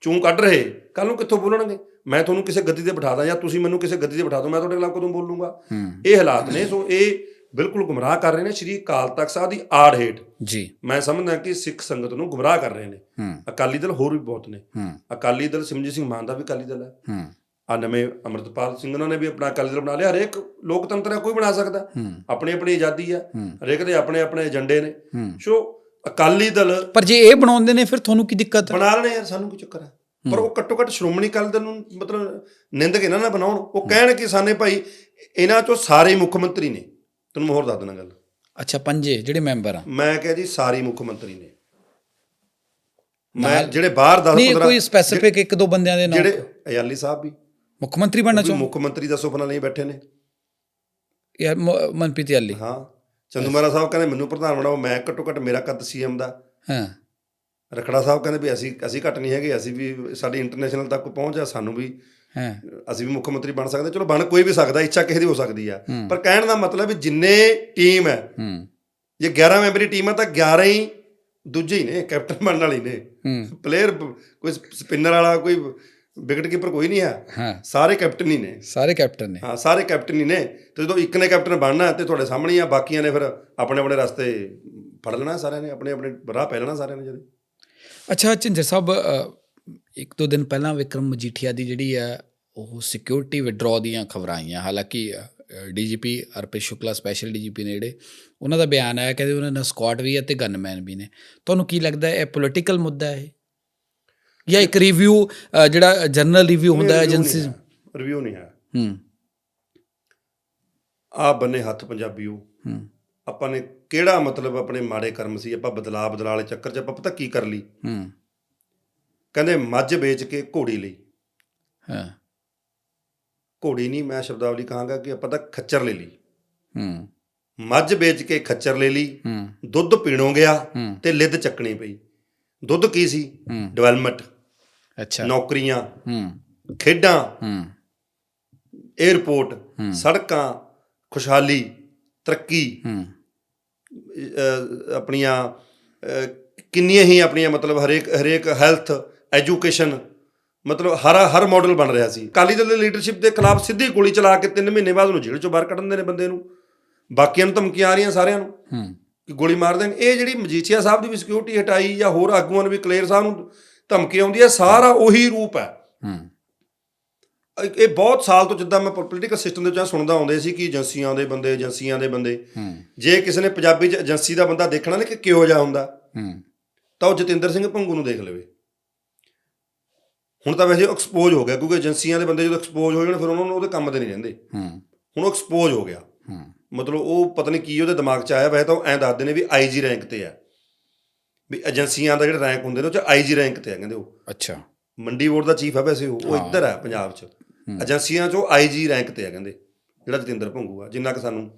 ਚੂੰ ਕੱਢ ਰਹੇ ਕੱਲ ਨੂੰ ਕਿੱਥੋਂ ਬੋਲਣਗੇ? ਮੈਂ ਤੁਹਾਨੂੰ ਕਿਸੇ ਗੱਦੀ ਤੇ ਬਿਠਾ ਦਾਂ ਜਾਂ ਤੁਸੀਂ ਮੈਨੂੰ ਕਿਸੇ ਗੱਦੀ ਤੇ ਬਿਠਾ ਦਿਓ ਮੈਂ ਤੁਹਾਡੇ ਖਿਲਾਫ ਕਦੋਂ ਬੋਲੂੰਗਾ ਇਹ ਹਾਲਾਤ ਨੇ ਸੋ ਇਹ ਬਿਲਕੁਲ ਗੁੰਮਰਾਹ ਕਰ ਰਹੇ ਨੇ ਸ਼੍ਰੀ ਅਕਾਲ ਤਖਤ ਸਾਹਿਬ ਦੀ ਆੜ ਹੇਠ।
ਜੀ।
ਮੈਂ ਸਮਝਦਾ ਕਿ ਸਿੱਖ ਸੰਗਤ ਨੂੰ ਗੁੰਮਰਾਹ ਕਰ ਰਹੇ ਨੇ। ਅਕਾਲੀ ਦਲ ਹੋਰ ਵੀ ਬਹੁਤ ਨੇ। ਅਕਾਲੀ ਦਲ ਸਿਮਰਜੀਤ ਸਿੰਘ ਮਾਨ ਦਾ ਵੀ ਅਕਾਲੀ ਦਲ ਹੈ। ਆ ਨਵੇਂ ਅਮਰਤਪਾਲ ਸਿੰਘ ਉਹਨਾਂ ਨੇ ਵੀ ਆਪਣਾ ਅਕਾਲੀ ਦਲ ਬਣਾ ਲਿਆ। ਹਰੇਕ ਲੋਕਤੰਤਰ ਹੈ ਕੋਈ ਬਣਾ ਸਕਦਾ। ਆਪਣੀ ਆਪਣੀ ਆਜ਼ਾਦੀ ਹੈ। ਹਰੇਕ ਦੇ ਆਪਣੇ ਆਪਣੇ ਏਜੰਡੇ ਨੇ। ਸੋ ਅਕਾਲੀ ਦਲ
ਪਰ ਜੇ ਇਹ ਬਣਾਉਂਦੇ ਨੇ ਫਿਰ ਤੁਹਾਨੂੰ ਕੀ ਦਿੱਕਤ ਹੈ?
ਬਣਾ ਲੈਣੇ ਯਾਰ ਸਾਨੂੰ ਕੀ ਚੱਕਰ ਹੈ? ਪਰ ਉਹ ਘੱਟੋ ਘੱਟ ਸ਼੍ਰੋਮਣੀ ਅਕਾਲੀ ਦਲ ਨੂੰ ਮਤਲਬ ਨਿੰਦ ਕੇ ਨਾ ਨਾ ਬਣਾਉਣ। ਉਹ ਕਹਿਣ ਕਿ ਸਾਨੇ ਭਾਈ ਇਹਨਾਂ ਚੋਂ ਸਾਰੇ ਮੁੱਖ ਮੰਤਰੀ ਨੇ। ਤੈਨੂੰ ਮੈਂ ਹੋਰ ਦੱਸ ਦਿੰਦਾ ਗੱਲ।
ਅੱਛਾ ਪੰਜੇ ਜਿਹੜੇ ਮੈਂਬਰ ਆ।
ਮੈਂ ਕਿਹਾ ਜੀ ਸਾਰੇ ਮੁੱਖ ਮੰਤਰੀ ਨੇ। ਮੈਂ ਜਿਹੜੇ ਬਾਹਰ 10
ਨਹੀਂ
15
ਕੋਈ ਸਪੈਸੀਫਿਕ ਇੱਕ ਦੋ ਬੰਦਿਆਂ ਦੇ ਨਾਮ
ਜਿਹੜੇ ਅਯਾਲੀ ਸਾਹਿਬ ਵੀ।
ਮੁੱਖ ਮੰਤਰੀ ਬਣਨਾ ਚਾਹੁੰਦੇ?
ਮੁੱਖ ਮੰਤਰੀ ਦਾ ਸੁਪਨਾ ਲਈ ਬੈਠੇ ਨੇ।
ਯਾਰ ਮ- ਮਨਪ੍ਰੀਤ ਯਾਲੀ
ਹਾਂ। ਚੰਦੂ ਮਹਾਰਾਜ ਸਾਹਿਬ ਕਹਿੰਦੇ ਮੈਨੂੰ ਪ੍ਰਧਾਨ ਬਣਾਓ ਮੈਂ ਘੱਟੋ ਘੱਟ ਮੇਰਾ ਕੱਦ ਸੀਐਮ ਦਾ।
ਹਾਂ।
ਰਖੜਾ ਸਾਹਿਬ ਕਹਿੰਦੇ ਵੀ ਅਸੀਂ ਅਸੀਂ ਘੱਟ ਨਹੀਂ ਹੈਗੇ ਅਸੀਂ ਵੀ ਸਾਡੀ ਇੰਟਰਨੈਸ਼ਨਲ ਤੱਕ ਪਹੁੰਚ ਆ ਸਾਨੂੰ ਵੀ ਅਸੀਂ ਵੀ ਮੁੱਖ ਮੰਤਰੀ ਬਣ ਸਕਦੇ ਚਲੋ ਬਣ ਕੋਈ ਵੀ ਸਕਦਾ ਇੱਛਾ ਕਿਸੇ ਦੀ ਹੋ ਸਕਦੀ ਆ। ਪਰ ਕਹਿਣ ਦਾ ਮਤਲਬ ਜਿੰਨੇ ਟੀਮ ਹੈ ਜੇ 11 ਮੈਂਬਰੀ ਟੀਮ ਹੈ ਤਾਂ 11 ਹੀ ਦੂਜੇ ਹੀ ਨੇ ਕੈਪਟਨ ਬਣਨ ਵਾਲੀ ਨੇ। ਪਲੇਅਰ ਕੋਈ ਸਪਿਨਰ ਵਾਲਾ ਕੋਈ ਵਿਕਟ ਕੀਪਰ ਕੋਈ ਨਹੀਂ ਹੈ
ਹਾਂ।
ਸਾਰੇ ਕੈਪਟਨ ਹੀ ਨੇ।
ਸਾਰੇ ਕੈਪਟਨ ਨੇ।
ਹਾਂ ਸਾਰੇ ਕੈਪਟਨ ਹੀ ਨੇ। ਤੇ ਜਦੋਂ ਇੱਕ ਨੇ ਕੈਪਟਨ ਬਣਨਾ ਤੇ ਤੁਹਾਡੇ ਸਾਹਮਣੇ ਆ ਬਾਕੀਆਂ ਨੇ ਫਿਰ ਆਪਣੇ ਆਪਣੇ ਰਸਤੇ ਫੜ ਲੈਣਾ ਸਾਰਿਆਂ ਨੇ ਆਪਣੇ ਆਪਣੇ ਰਾਹ ਪੈ ਲੈਣਾ ਸਾਰਿਆਂ ਨੇ ਜਿਹੜੇ
ਅੱਛਾ ਝਿੰਜਰ ਸਾਹਿਬ ਇੱਕ ਦੋ ਦਿਨ ਪਹਿਲਾਂ ਵਿਕਰਮ ਮਜੀਠੀਆ ਦੀ ਜਿਹੜੀ ਹੈ ਉਹ ਸਿਕਿਉਰਿਟੀ ਵਿਡਰਾਅ ਦੀਆਂ ਖਬਰਾਂ ਆਈਆਂ। ਹਾਲਾਂਕਿ DGP Arpit Shukla special DGP ਨੇ ਜਿਹੜੇ ਉਹਨਾਂ ਦਾ ਬਿਆਨ ਆਇਆ ਕਹਿੰਦੇ ਉਹਨਾਂ ਨਾਲ ਸquad ਵੀ ਹੈ ਤੇ ਗਨਮੈਨ ਵੀ ਨੇ। ਤੁਹਾਨੂੰ ਕੀ ਲੱਗਦਾ ਹੈ ਇਹ ਪੋਲੀਟੀਕਲ ਮੁੱਦਾ ਹੈ ਇਹ? ਜਾਂ ਇੱਕ ਰਿਵਿਊ ਜਿਹੜਾ ਜਨਰਲ ਰਿਵਿਊ ਹੁੰਦਾ ਹੈ ਏਜੰਸੀ
ਰਿਵਿਊ ਨਹੀਂ ਹੈ
ਹੂੰ।
ਆ ਬੰਨੇ ਹੱਥ ਪੰਜਾਬੀਓ
ਹੂੰ।
ਆਪਾਂ ਨੇ ਕਿਹੜਾ ਮਤਲਬ ਆਪਣੇ ਮਾੜੇ ਕਰਮ ਸੀ ਆਪਾਂ ਬਦਲਾ ਬਦਲਾ ਵਾਲੇ ਚੱਕਰ 'ਚ ਆਪਾਂ ਪਤਾ ਕੀ ਕਰ ਲਈ?
ਹੂੰ।
ਕਹਿੰਦੇ ਮੱਝ ਵੇਚ ਕੇ ਘੋੜੀ ਲਈ।
ਹਾਂ।
ਘੋੜੀ ਨਹੀਂ ਮੈਂ ਸ਼ਬਦਾਵਲੀ ਕਹਾਂਗਾ ਕਿ ਆਪਾਂ ਤਾਂ ਖੱਚਰ ਲੈ ਲਈ।
ਹੂੰ।
ਮੱਝ ਵੇਚ ਕੇ ਖੱਚਰ ਲੈ ਲਈ।
ਹੂੰ।
ਦੁੱਧ ਪੀਣੋਂ ਗਿਆ ਤੇ ਲਿੱਦ ਚੱਕਣੀ ਪਈ। ਦੁੱਧ ਕੀ ਸੀ? ਡਿਵੈਲਪਮੈਂਟ।
ਅੱਛਾ।
ਨੌਕਰੀਆਂ।
ਹੂੰ।
ਖੇਡਾਂ।
ਹੂੰ।
에ਅਰਪੋਰਟ
ਹੂੰ।
ਸੜਕਾਂ। ਖੁਸ਼ਹਾਲੀ। ਤਰੱਕੀ।
ਹੂੰ।
ਆਪਣੀਆਂ ਕਿੰਨੀਆਂ ਹੀ ਆਪਣੀਆਂ ਮਤਲਬ ਹਰੇਕ ਹਰੇਕ ਹੈਲਥ ਐਜੂਕੇਸ਼ਨ ਮਤਲਬ ਹਰ ਹਰ ਮਾਡਲ ਬਣ ਰਿਹਾ ਸੀ। ਅਕਾਲੀ ਦਲ ਦੀ ਲੀਡਰਸ਼ਿਪ ਦੇ ਖਿਲਾਫ ਸਿੱਧੀ ਗੋਲੀ ਚਲਾ ਕੇ 3 ਮਹੀਨੇ ਬਾਅਦ ਉਹਨੂੰ ਜੇਲ੍ਹ ਚੋਂ ਬਾਹਰ ਕੱਢ ਦਿੰਦੇ ਨੇ ਬੰਦੇ ਨੂੰ। ਬਾਕੀਆਂ ਨੂੰ ਧਮਕੀਆਂ ਆ ਰਹੀਆਂ ਸਾਰਿਆਂ ਨੂੰ
ਹੂੰ।
ਕਿ ਗੋਲੀ ਮਾਰ ਦੇਣ। ਇਹ ਜਿਹੜੀ ਮਜੀਠੀਆ ਸਾਹਿਬ ਦੀ ਵੀ ਸਿਕਿਉਰਿਟੀ ਹਟਾਈ ਜਾਂ ਹੋਰ ਆਗੂਆਂ ਨੂੰ ਵੀ ਕਲੇਰ ਸਾਹਿਬ ਨੂੰ ਧਮਕੀ ਆਉਂਦੀ ਹੈ ਸਾਰਾ ਉਹੀ ਰੂਪ ਹੈ।
ਹੂੰ।
ਇਹ ਇਹ ਬਹੁਤ ਸਾਲ ਤੋਂ ਜਿੱਦਾਂ ਮੈਂ ਪੋਲੀਟੀਕਲ ਸਿਸਟਮ ਦੇ ਵਿੱਚ ਸੁਣਦਾ ਆਉਂਦੇ ਸੀ ਕਿ ਏਜੰਸੀਆਂ ਦੇ ਬੰਦੇ ਏਜੰਸੀਆਂ ਦੇ ਬੰਦੇ।
ਹੂੰ।
ਜੇ ਕਿਸੇ ਨੇ ਪੰਜਾਬੀ ਚ ਏਜੰਸੀ ਦਾ ਬੰਦਾ ਦੇਖਣਾ ਨਾ ਕਿ ਕਿਹੋ ਜਿਹਾ ਹੁੰਦਾ
ਹੂੰ।
ਤਾਂ ਉਹ ਜਤਿੰਦਰ ਸਿੰਘ ਭੰਗੂ ਨੂੰ ਦੇਖ ਲਵੇ। ਹੁਣ ਤਾਂ ਵੈਸੇ ਐਕਸਪੋਜ਼ ਹੋ ਗਿਆ ਕਿਉਂਕਿ ਏਜੰਸੀਆਂ ਦੇ ਬੰਦੇ ਜਦੋਂ ਐਕਸਪੋਜ਼ ਹੋ ਜਾਣ ਫਿਰ ਉਹਨਾਂ ਨੂੰ ਉਹਦੇ ਕੰਮ ਤੇ ਨਹੀਂ ਰਹਿੰਦੇ।
ਹੂੰ।
ਹੁਣ ਉਹ ਐਕਸਪੋਜ਼ ਹੋ ਗਿਆ।
ਹੂੰ।
ਮਤਲਬ ਉਹ ਪਤਾ ਨਹੀਂ ਕੀ ਉਹਦੇ ਦਿਮਾਗ 'ਚ ਆਇਆ ਵੈਸੇ ਤਾਂ ਉਹ ਐਂ ਦੱਸਦੇ ਨੇ ਵੀ ਆਈਜੀ ਰੈਂਕ ਤੇ ਆ। ਵੀ ਏਜੰਸੀਆਂ ਦਾ ਜਿਹੜਾ ਰੈਂਕ ਹੁੰਦੇ ਨੇ ਉਹ 'ਚ ਆਈਜੀ ਰੈਂਕ ਤੇ ਆ ਕਹਿੰਦੇ ਉਹ।
ਅੱਛਾ।
ਮੰਡੀ ਬੋਰਡ ਦਾ ਚੀਫ ਹੈ ਵੈਸੇ ਉਹ। ਇੱਧਰ ਹੈ ਪੰਜਾਬ 'ਚ। ਏਜੰਸੀਆਂ 'ਚੋਂ ਆਈਜੀ ਰੈਂਕ ਤੇ ਆ ਕਹਿੰਦੇ। ਜਿਹੜਾ ਜਤਿੰਦਰ ਭੰਗੂ ਆ ਜਿੰਨਾ ਕਿ ਸਾਨੂੰ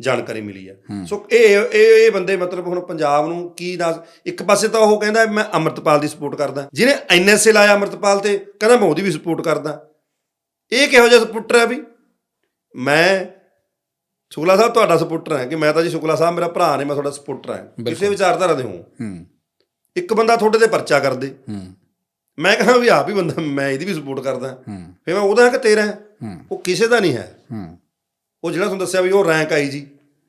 ਜਾਣਕਾਰੀ ਮਿਲੀ ਆ।
ਹੂੰ।
ਸੋ ਇਹ ਇਹ ਇਹ ਬੰਦੇ ਮਤਲਬ ਹੁਣ ਪੰਜਾਬ ਨੂੰ ਕੀ ਦੱਸ ਇੱਕ ਪਾਸੇ ਤਾਂ ਉਹ ਕਹਿੰਦਾ ਮੈਂ ਅਮਰਤਪਾਲ ਦੀ ਸਪੋਰਟ ਕਰਦਾ। ਜਿਹਨੇ ਐਨਐਸਏ ਲਾਇਆ ਅਮਰਤਪਾਲ ਤੇ ਕਹਿੰਦਾ ਮੈਂ ਉਹਦੀ ਵੀ ਸਪੋਰਟ ਕਰਦਾ। ਇਹ ਕਿਹੋ ਜਿਹਾ ਸਪੋਰਟਰ ਹੈ ਵੀ? ਮੈਂ ਸ਼ੁਕਲਾ ਸਾਹਿਬ ਤੁਹਾਡਾ ਸਪੋਰਟਰ ਹਾਂ ਕਿ ਮੈਂ ਤਾਂ ਜੀ ਸ਼ੁਕਲਾ ਸਾਹਿਬ ਮੇਰਾ ਭਰਾ ਨੇ ਮੈਂ ਤੁਹਾਡਾ ਸਪੋਰਟਰ ਹਾਂ ਕਿਸੇ ਵਿਚਾਰਧਾਰਾ ਦੇ ਹੋ। ਇੱਕ ਬੰਦਾ ਤੁਹਾਡੇ ਤੇ ਪਰਚਾ ਕਰਦੇ।
ਹੂੰ।
ਮੈਂ ਕਹਾਂ ਵੀ ਆਪ ਹੀ ਬੰਦਾ ਮੈਂ ਇਹਦੀ ਵੀ ਸਪੋਰਟ ਕਰਦਾ। ਫਿਰ ਮੈਂ ਉਹਦਾ ਹਾਂ ਕਿ ਤੇਰਾ ਉਹ ਕਿਸੇ ਦਾ ਨਹੀਂ ਹੈ।
ਹੂੰ।
ਉਹ ਜਿਹੜਾ ਤੁਹਾਨੂੰ ਦੱਸਿਆ ਵੀ ਉਹ ਰੈਂਕ ਆਈ ਜੀ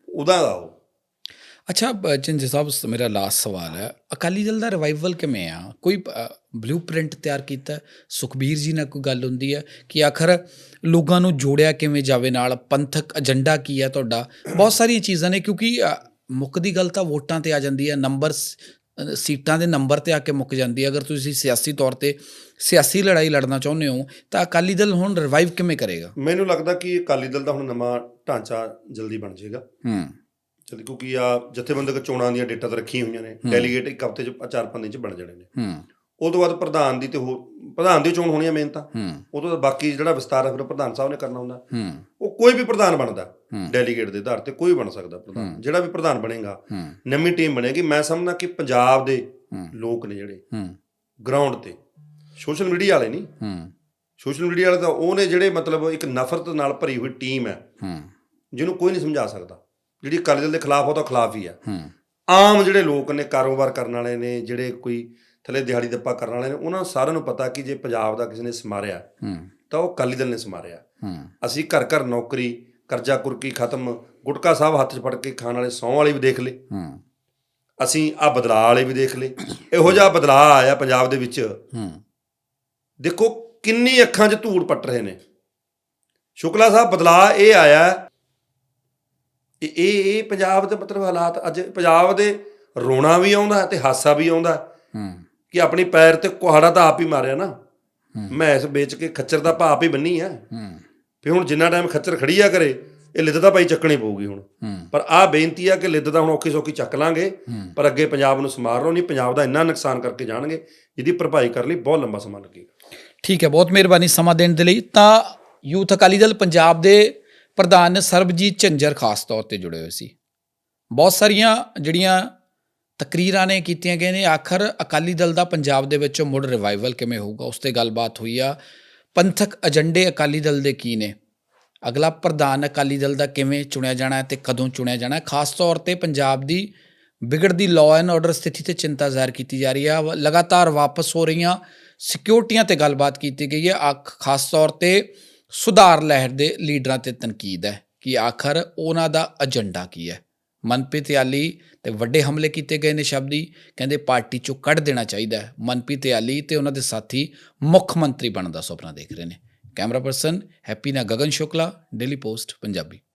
ਉਹਦਾ ਦਾ ਉਹ।
ਅੱਛਾ ਚੰਜ ਸਾਹਿਬ ਮੇਰਾ ਲਾਸਟ ਸਵਾਲ ਹੈ। ਅਕਾਲੀ ਦਲ ਦਾ ਰਿਵਾਈਵਲ ਕਿਵੇਂ ਆ? ਕੋਈ ਬਲੂਪ੍ਰਿੰਟ ਤਿਆਰ ਕੀਤਾ? ਸੁਖਬੀਰ ਜੀ ਨਾਲ ਕੋਈ ਗੱਲ ਹੁੰਦੀ ਹੈ ਕਿ ਆਖਰ ਲੋਕਾਂ ਨੂੰ ਜੋੜਿਆ ਕਿਵੇਂ ਜਾਵੇ ਨਾਲ? ਪੰਥਕ ਏਜੰਡਾ ਕੀ ਹੈ ਤੁਹਾਡਾ? ਬਹੁਤ ਸਾਰੀਆਂ ਚੀਜ਼ਾਂ ਨੇ ਕਿਉਂਕਿ ਅ, ਮੁੱਖ ਦੀ ਗੱਲ ਤਾਂ ਵੋਟਾਂ ਤੇ ਆ ਜਾਂਦੀ ਹੈ ਨੰਬਰ ਸੀਟਾਂ ਦੇ ਨੰਬਰ ਤੇ ਆ ਕੇ ਮੁੱਕ ਜਾਂਦੀ ਹੈ। ਅਗਰ ਤੁਸੀਂ ਸਿਆਸੀ ਤੌਰ ਤੇ ਸਿਆਸੀ ਲੜਾਈ ਲੜਨਾ ਚਾਹੁੰਦੇ ਹੋ ਤਾਂ ਅਕਾਲੀ ਦਲ ਹੁਣ ਰਿਵਾਈਵ ਕਿਵੇਂ ਕਰੇਗਾ?
ਮੈਨੂੰ ਲੱਗਦਾ ਕਿ ਅਕਾਲੀ ਦਲ ਦਾ ਹੁਣ ਨਵਾਂ ਢਾਂਚਾ ਜਲਦੀ ਬਣ ਜਾਏਗਾ।
ਹੂੰ।
ਜਲਦੀ ਕਿਉਂਕਿ ਆ ਜਥੇਬੰਦਕ ਚੋਣਾਂ ਦੀਆਂ ਡੇਟਾ ਤਾਂ ਰੱਖੀਆਂ ਹੋਈਆਂ ਨੇ। ਡੈਲੀਗੇਟ ਇੱਕ ਹਫ਼ਤੇ ਚ ਚਾਰ ਪੰਜ ਦਿਨ ਚ ਬਣ ਜਾਣੇ ਨੇ।
ਹੂੰ।
ਉਹ ਤੋਂ ਬਾਅਦ ਪ੍ਰਧਾਨ ਦੀ ਤੇ ਉਹ ਪ੍ਰਧਾਨ ਦੀ ਚੋਣ ਹੋਣੀ ਹੈ ਮੇਨ ਤਾਂ।
ਹੂੰ।
ਉਹ ਤੋਂ ਬਾਅਦ ਬਾਕੀ ਜਿਹੜਾ ਵਿਸਤਾਰ ਹੈ ਫਿਰ ਪ੍ਰਧਾਨ ਸਾਹਿਬ ਨੇ ਕਰਨਾ ਹੁੰਦਾ।
ਹੂੰ।
ਉਹ ਕੋਈ ਵੀ ਪ੍ਰਧਾਨ ਬਣਦਾ। ਡੈਲੀਗੇਟ ਦੇ ਆਧਾਰ ਤੇ ਕੋਈ ਬਣ ਸਕਦਾ ਪ੍ਰਧਾਨ। ਜਿਹੜਾ ਵੀ ਪ੍ਰਧਾਨ ਬਣੇਗਾ ਨਵੀਂ ਟੀਮ ਬਣੇਗੀ। ਮੈਂ ਸਮਝਦਾ ਕਿ ਪੰਜਾਬ ਦੇ। ਲੋਕ ਨੇ ਜਿਹੜੇ ਗਰਾਊਂਡ ਤੇ ਸੋਸ਼ਲ ਮੀਡੀਆ ਵਾਲੇ ਨਹੀਂ। ਸੋਸ਼ਲ ਮੀਡੀਆ ਵਾਲੇ ਤਾਂ ਉਹਨੇ ਜਿਹੜੇ ਮਤਲਬ ਇੱਕ ਨਫ਼ਰਤ ਨਾਲ ਭਰੀ ਹੋਈ ਟੀਮ ਹੈ। ਜਿਹਨੂੰ ਕੋਈ ਨਹੀਂ ਸਮਝਾ ਸਕਦਾ। ਜਿਹੜੀ ਅਕਾਲੀ ਦਲ ਦੇ ਖਿਲਾਫ ਉਹ ਤਾਂ ਖਿਲਾਫ ਹੀ ਆ।
ਹੂੰ।
ਆਮ ਜਿਹੜੇ ਲੋਕ ਨੇ ਕਾਰੋਬਾਰ ਕਰਨ ਵਾਲੇ ਨੇ ਜਿਹੜੇ ਕੋਈ ਥੱਲੇ ਦਿਹਾੜੀ ਦੱਪਾ ਕਰਨ ਵਾਲੇ ਨੇ ਉਹਨਾਂ ਸਾਰਿਆਂ ਨੂੰ ਪਤਾ ਕਿ ਜੇ ਪੰਜਾਬ ਦਾ ਕਿਸੇ ਨੇ ਸਮਾਰਿਆ ਤਾਂ ਉਹ ਅਕਾਲੀ ਦਲ ਨੇ ਸਮਾਰਿਆ। ਅਸੀਂ ਘਰ ਘਰ ਨੌਕਰੀ ਕਰਜ਼ਾ ਕੁਰਕੀ ਖਤਮ ਗੁਟਕਾ ਸਾਹਿਬ ਹੱਥ 'ਚ ਫੜ ਕੇ ਖਾਣ ਵਾਲੇ ਸੌਂ ਵਾਲੇ ਵੀ ਦੇਖ ਲਏ।
ਹੂੰ।
ਅਸੀਂ ਆ ਬਦਲਾਅ ਵਾਲੇ ਵੀ ਦੇਖ ਲਏ। ਇਹੋ ਜਿਹਾ ਬਦਲਾਅ ਆਇਆ ਪੰਜਾਬ ਦੇ ਵਿੱਚ।
ਹੂੰ।
ਦੇਖੋ ਕਿੰਨੀ ਅੱਖਾਂ 'ਚ ਧੂੜ ਪੱਟ ਰਹੇ ਨੇ। ਸ਼ੁਕਲਾ ਸਾਹਿਬ ਬਦਲਾਅ ਇਹ ਆਇਆ ਇਹ ਇਹ ਇਹ ਪੰਜਾਬ ਦੇ ਮਤਲਬ ਹਾਲਾਤ ਅੱਜ ਪੰਜਾਬ ਦੇ ਰੋਣਾ ਵੀ ਆਉਂਦਾ ਤੇ ਹਾਸਾ ਵੀ ਆਉਂਦਾ।
ਹੂੰ।
ਕਿ ਆਪਣੀ ਪੈਰ ਤੇ ਕੁਹਾੜਾ ਤਾਂ ਆਪ ਹੀ ਮਾਰਿਆ ਨਾ। ਮੈਂ ਇਸ ਵੇਚ ਕੇ ਖੱਚਰ ਦਾ ਭਾਅ ਆਪ ਹੀ ਬੰਨੀ ਆ।
ਹੂੰ।
ਫਿਰ ਹੁਣ ਜਿੰਨਾ ਟਾਈਮ ਖੱਚਰ ਖੜੀ ਆ ਕਰੇ ਇਹ ਲਿੱਦ ਤਾਂ ਭਾਈ ਚੱਕਣੀ ਪਊਗੀ ਹੁਣ। ਪਰ ਆਹ ਬੇਨਤੀ ਆ ਕਿ ਲਿੱਦ ਤਾਂ ਹੁਣ ਔਖੀ ਸੌਖੀ ਚੱਕ ਲਾਂਗੇ। ਪਰ ਅੱਗੇ ਪੰਜਾਬ ਨੂੰ ਸਮਾਰੋ ਨਹੀਂ ਪੰਜਾਬ ਦਾ ਇੰਨਾ ਨੁਕਸਾਨ ਕਰਕੇ ਜਾਣਗੇ ਜਿਹਦੀ ਭਰਪਾਈ ਕਰਨ ਲਈ ਬਹੁਤ ਲੰਬਾ ਸਮਾਂ ਲੱਗੇਗਾ।
ਠੀਕ ਹੈ ਬਹੁਤ ਮਿਹਰਬਾਨੀ ਸਮਾਂ ਦੇਣ ਦੇ ਲਈ। ਤਾਂ ਯੂਥ ਅਕਾਲੀ ਦਲ ਪੰਜਾਬ ਦੇ ਪ੍ਰਧਾਨ ਸਰਬਜੀਤ ਝੰਜਰ ਖਾਸ ਤੌਰ ਤੇ ਜੁੜੇ ਹੋਏ ਸੀ। ਬਹੁਤ ਸਾਰੀਆਂ ਜਿਹੜੀਆਂ ਤਕਰੀਰਾਂ ਨੇ ਕੀਤੀਆਂ ਗਏ ਨੇ ਆਖਰ ਅਕਾਲੀ ਦਲ ਦਾ ਪੰਜਾਬ ਦੇ ਵਿੱਚ ਮੁੜ ਰਿਵਾਈਵਲ ਕਿਵੇਂ ਹੋਊਗਾ ਉਸ ਤੇ ਗੱਲਬਾਤ ਹੋਈ ਆ। ਪੰਥਕ ਏਜੰਡੇ ਅਕਾਲੀ ਦਲ ਦੇ ਕੀ ਨੇ? ਅਗਲਾ ਪ੍ਰਧਾਨ ਅਕਾਲੀ ਦਲ ਦਾ ਕਿਵੇਂ ਚੁਣਿਆ ਜਾਣਾ ਹੈ ਤੇ ਕਦੋਂ ਚੁਣਿਆ ਜਾਣਾ? ਹੈ ਖਾਸ ਤੌਰ ਤੇ ਪੰਜਾਬ ਦੀ ਵਿਗੜਦੀ ਲਾਅ ਐਂਡ ਆਰਡਰ ਸਥਿਤੀ ਤੇ ਚਿੰਤਾ ਜ਼ਾਹਿਰ ਕੀਤੀ ਜਾ ਰਹੀ ਹੈ ਵ- ਲਗਾਤਾਰ ਵਾਪਸ ਹੋ ਰਹੀਆਂ ਸਿਕਿਉਰਟੀਆਂ ਤੇ ਗੱਲਬਾਤ ਕੀਤੀ ਗਈ ਹੈ। ਆਖ, ਖਾਸ ਤੌਰ ਤੇ ਸੁਧਾਰ ਲਹਿਰ ਦੇ ਲੀਡਰਾਂ ਤੇ ਤਨਕੀਦ ਹੈ ਕਿ ਆਖਰ ਉਹਨਾਂ ਦਾ ਏਜੰਡਾ ਕੀ ਹੈ? ਮਨਪ੍ਰੀਤ ਯਾਲੀ ਤੇ ਵੱਡੇ ਹਮਲੇ ਕੀਤੇ ਗਏ ਨੇ ਸ਼ਬਦੀ ਕਹਿੰਦੇ ਪਾਰਟੀ ਚੋਂ ਕੱਢ ਦੇਣਾ ਚਾਹੀਦਾ ਹੈ। ਮਨਪ੍ਰੀਤ ਯਾਲੀ ਤੇ ਉਹਨਾਂ ਦੇ ਸਾਥੀ ਮੁੱਖ ਮੰਤਰੀ ਬਣਨ ਦਾ ਸੁਪਨਾ ਦੇਖ ਰਹੇ ਨੇ। ਕੈਮਰਾ ਪਰਸਨ ਹੈਪੀ ਨਾ ਗਗਨ ਸ਼ੁਕਲਾ, ਡੇਲੀ ਪੋਸਟ, ਪੰਜਾਬੀ।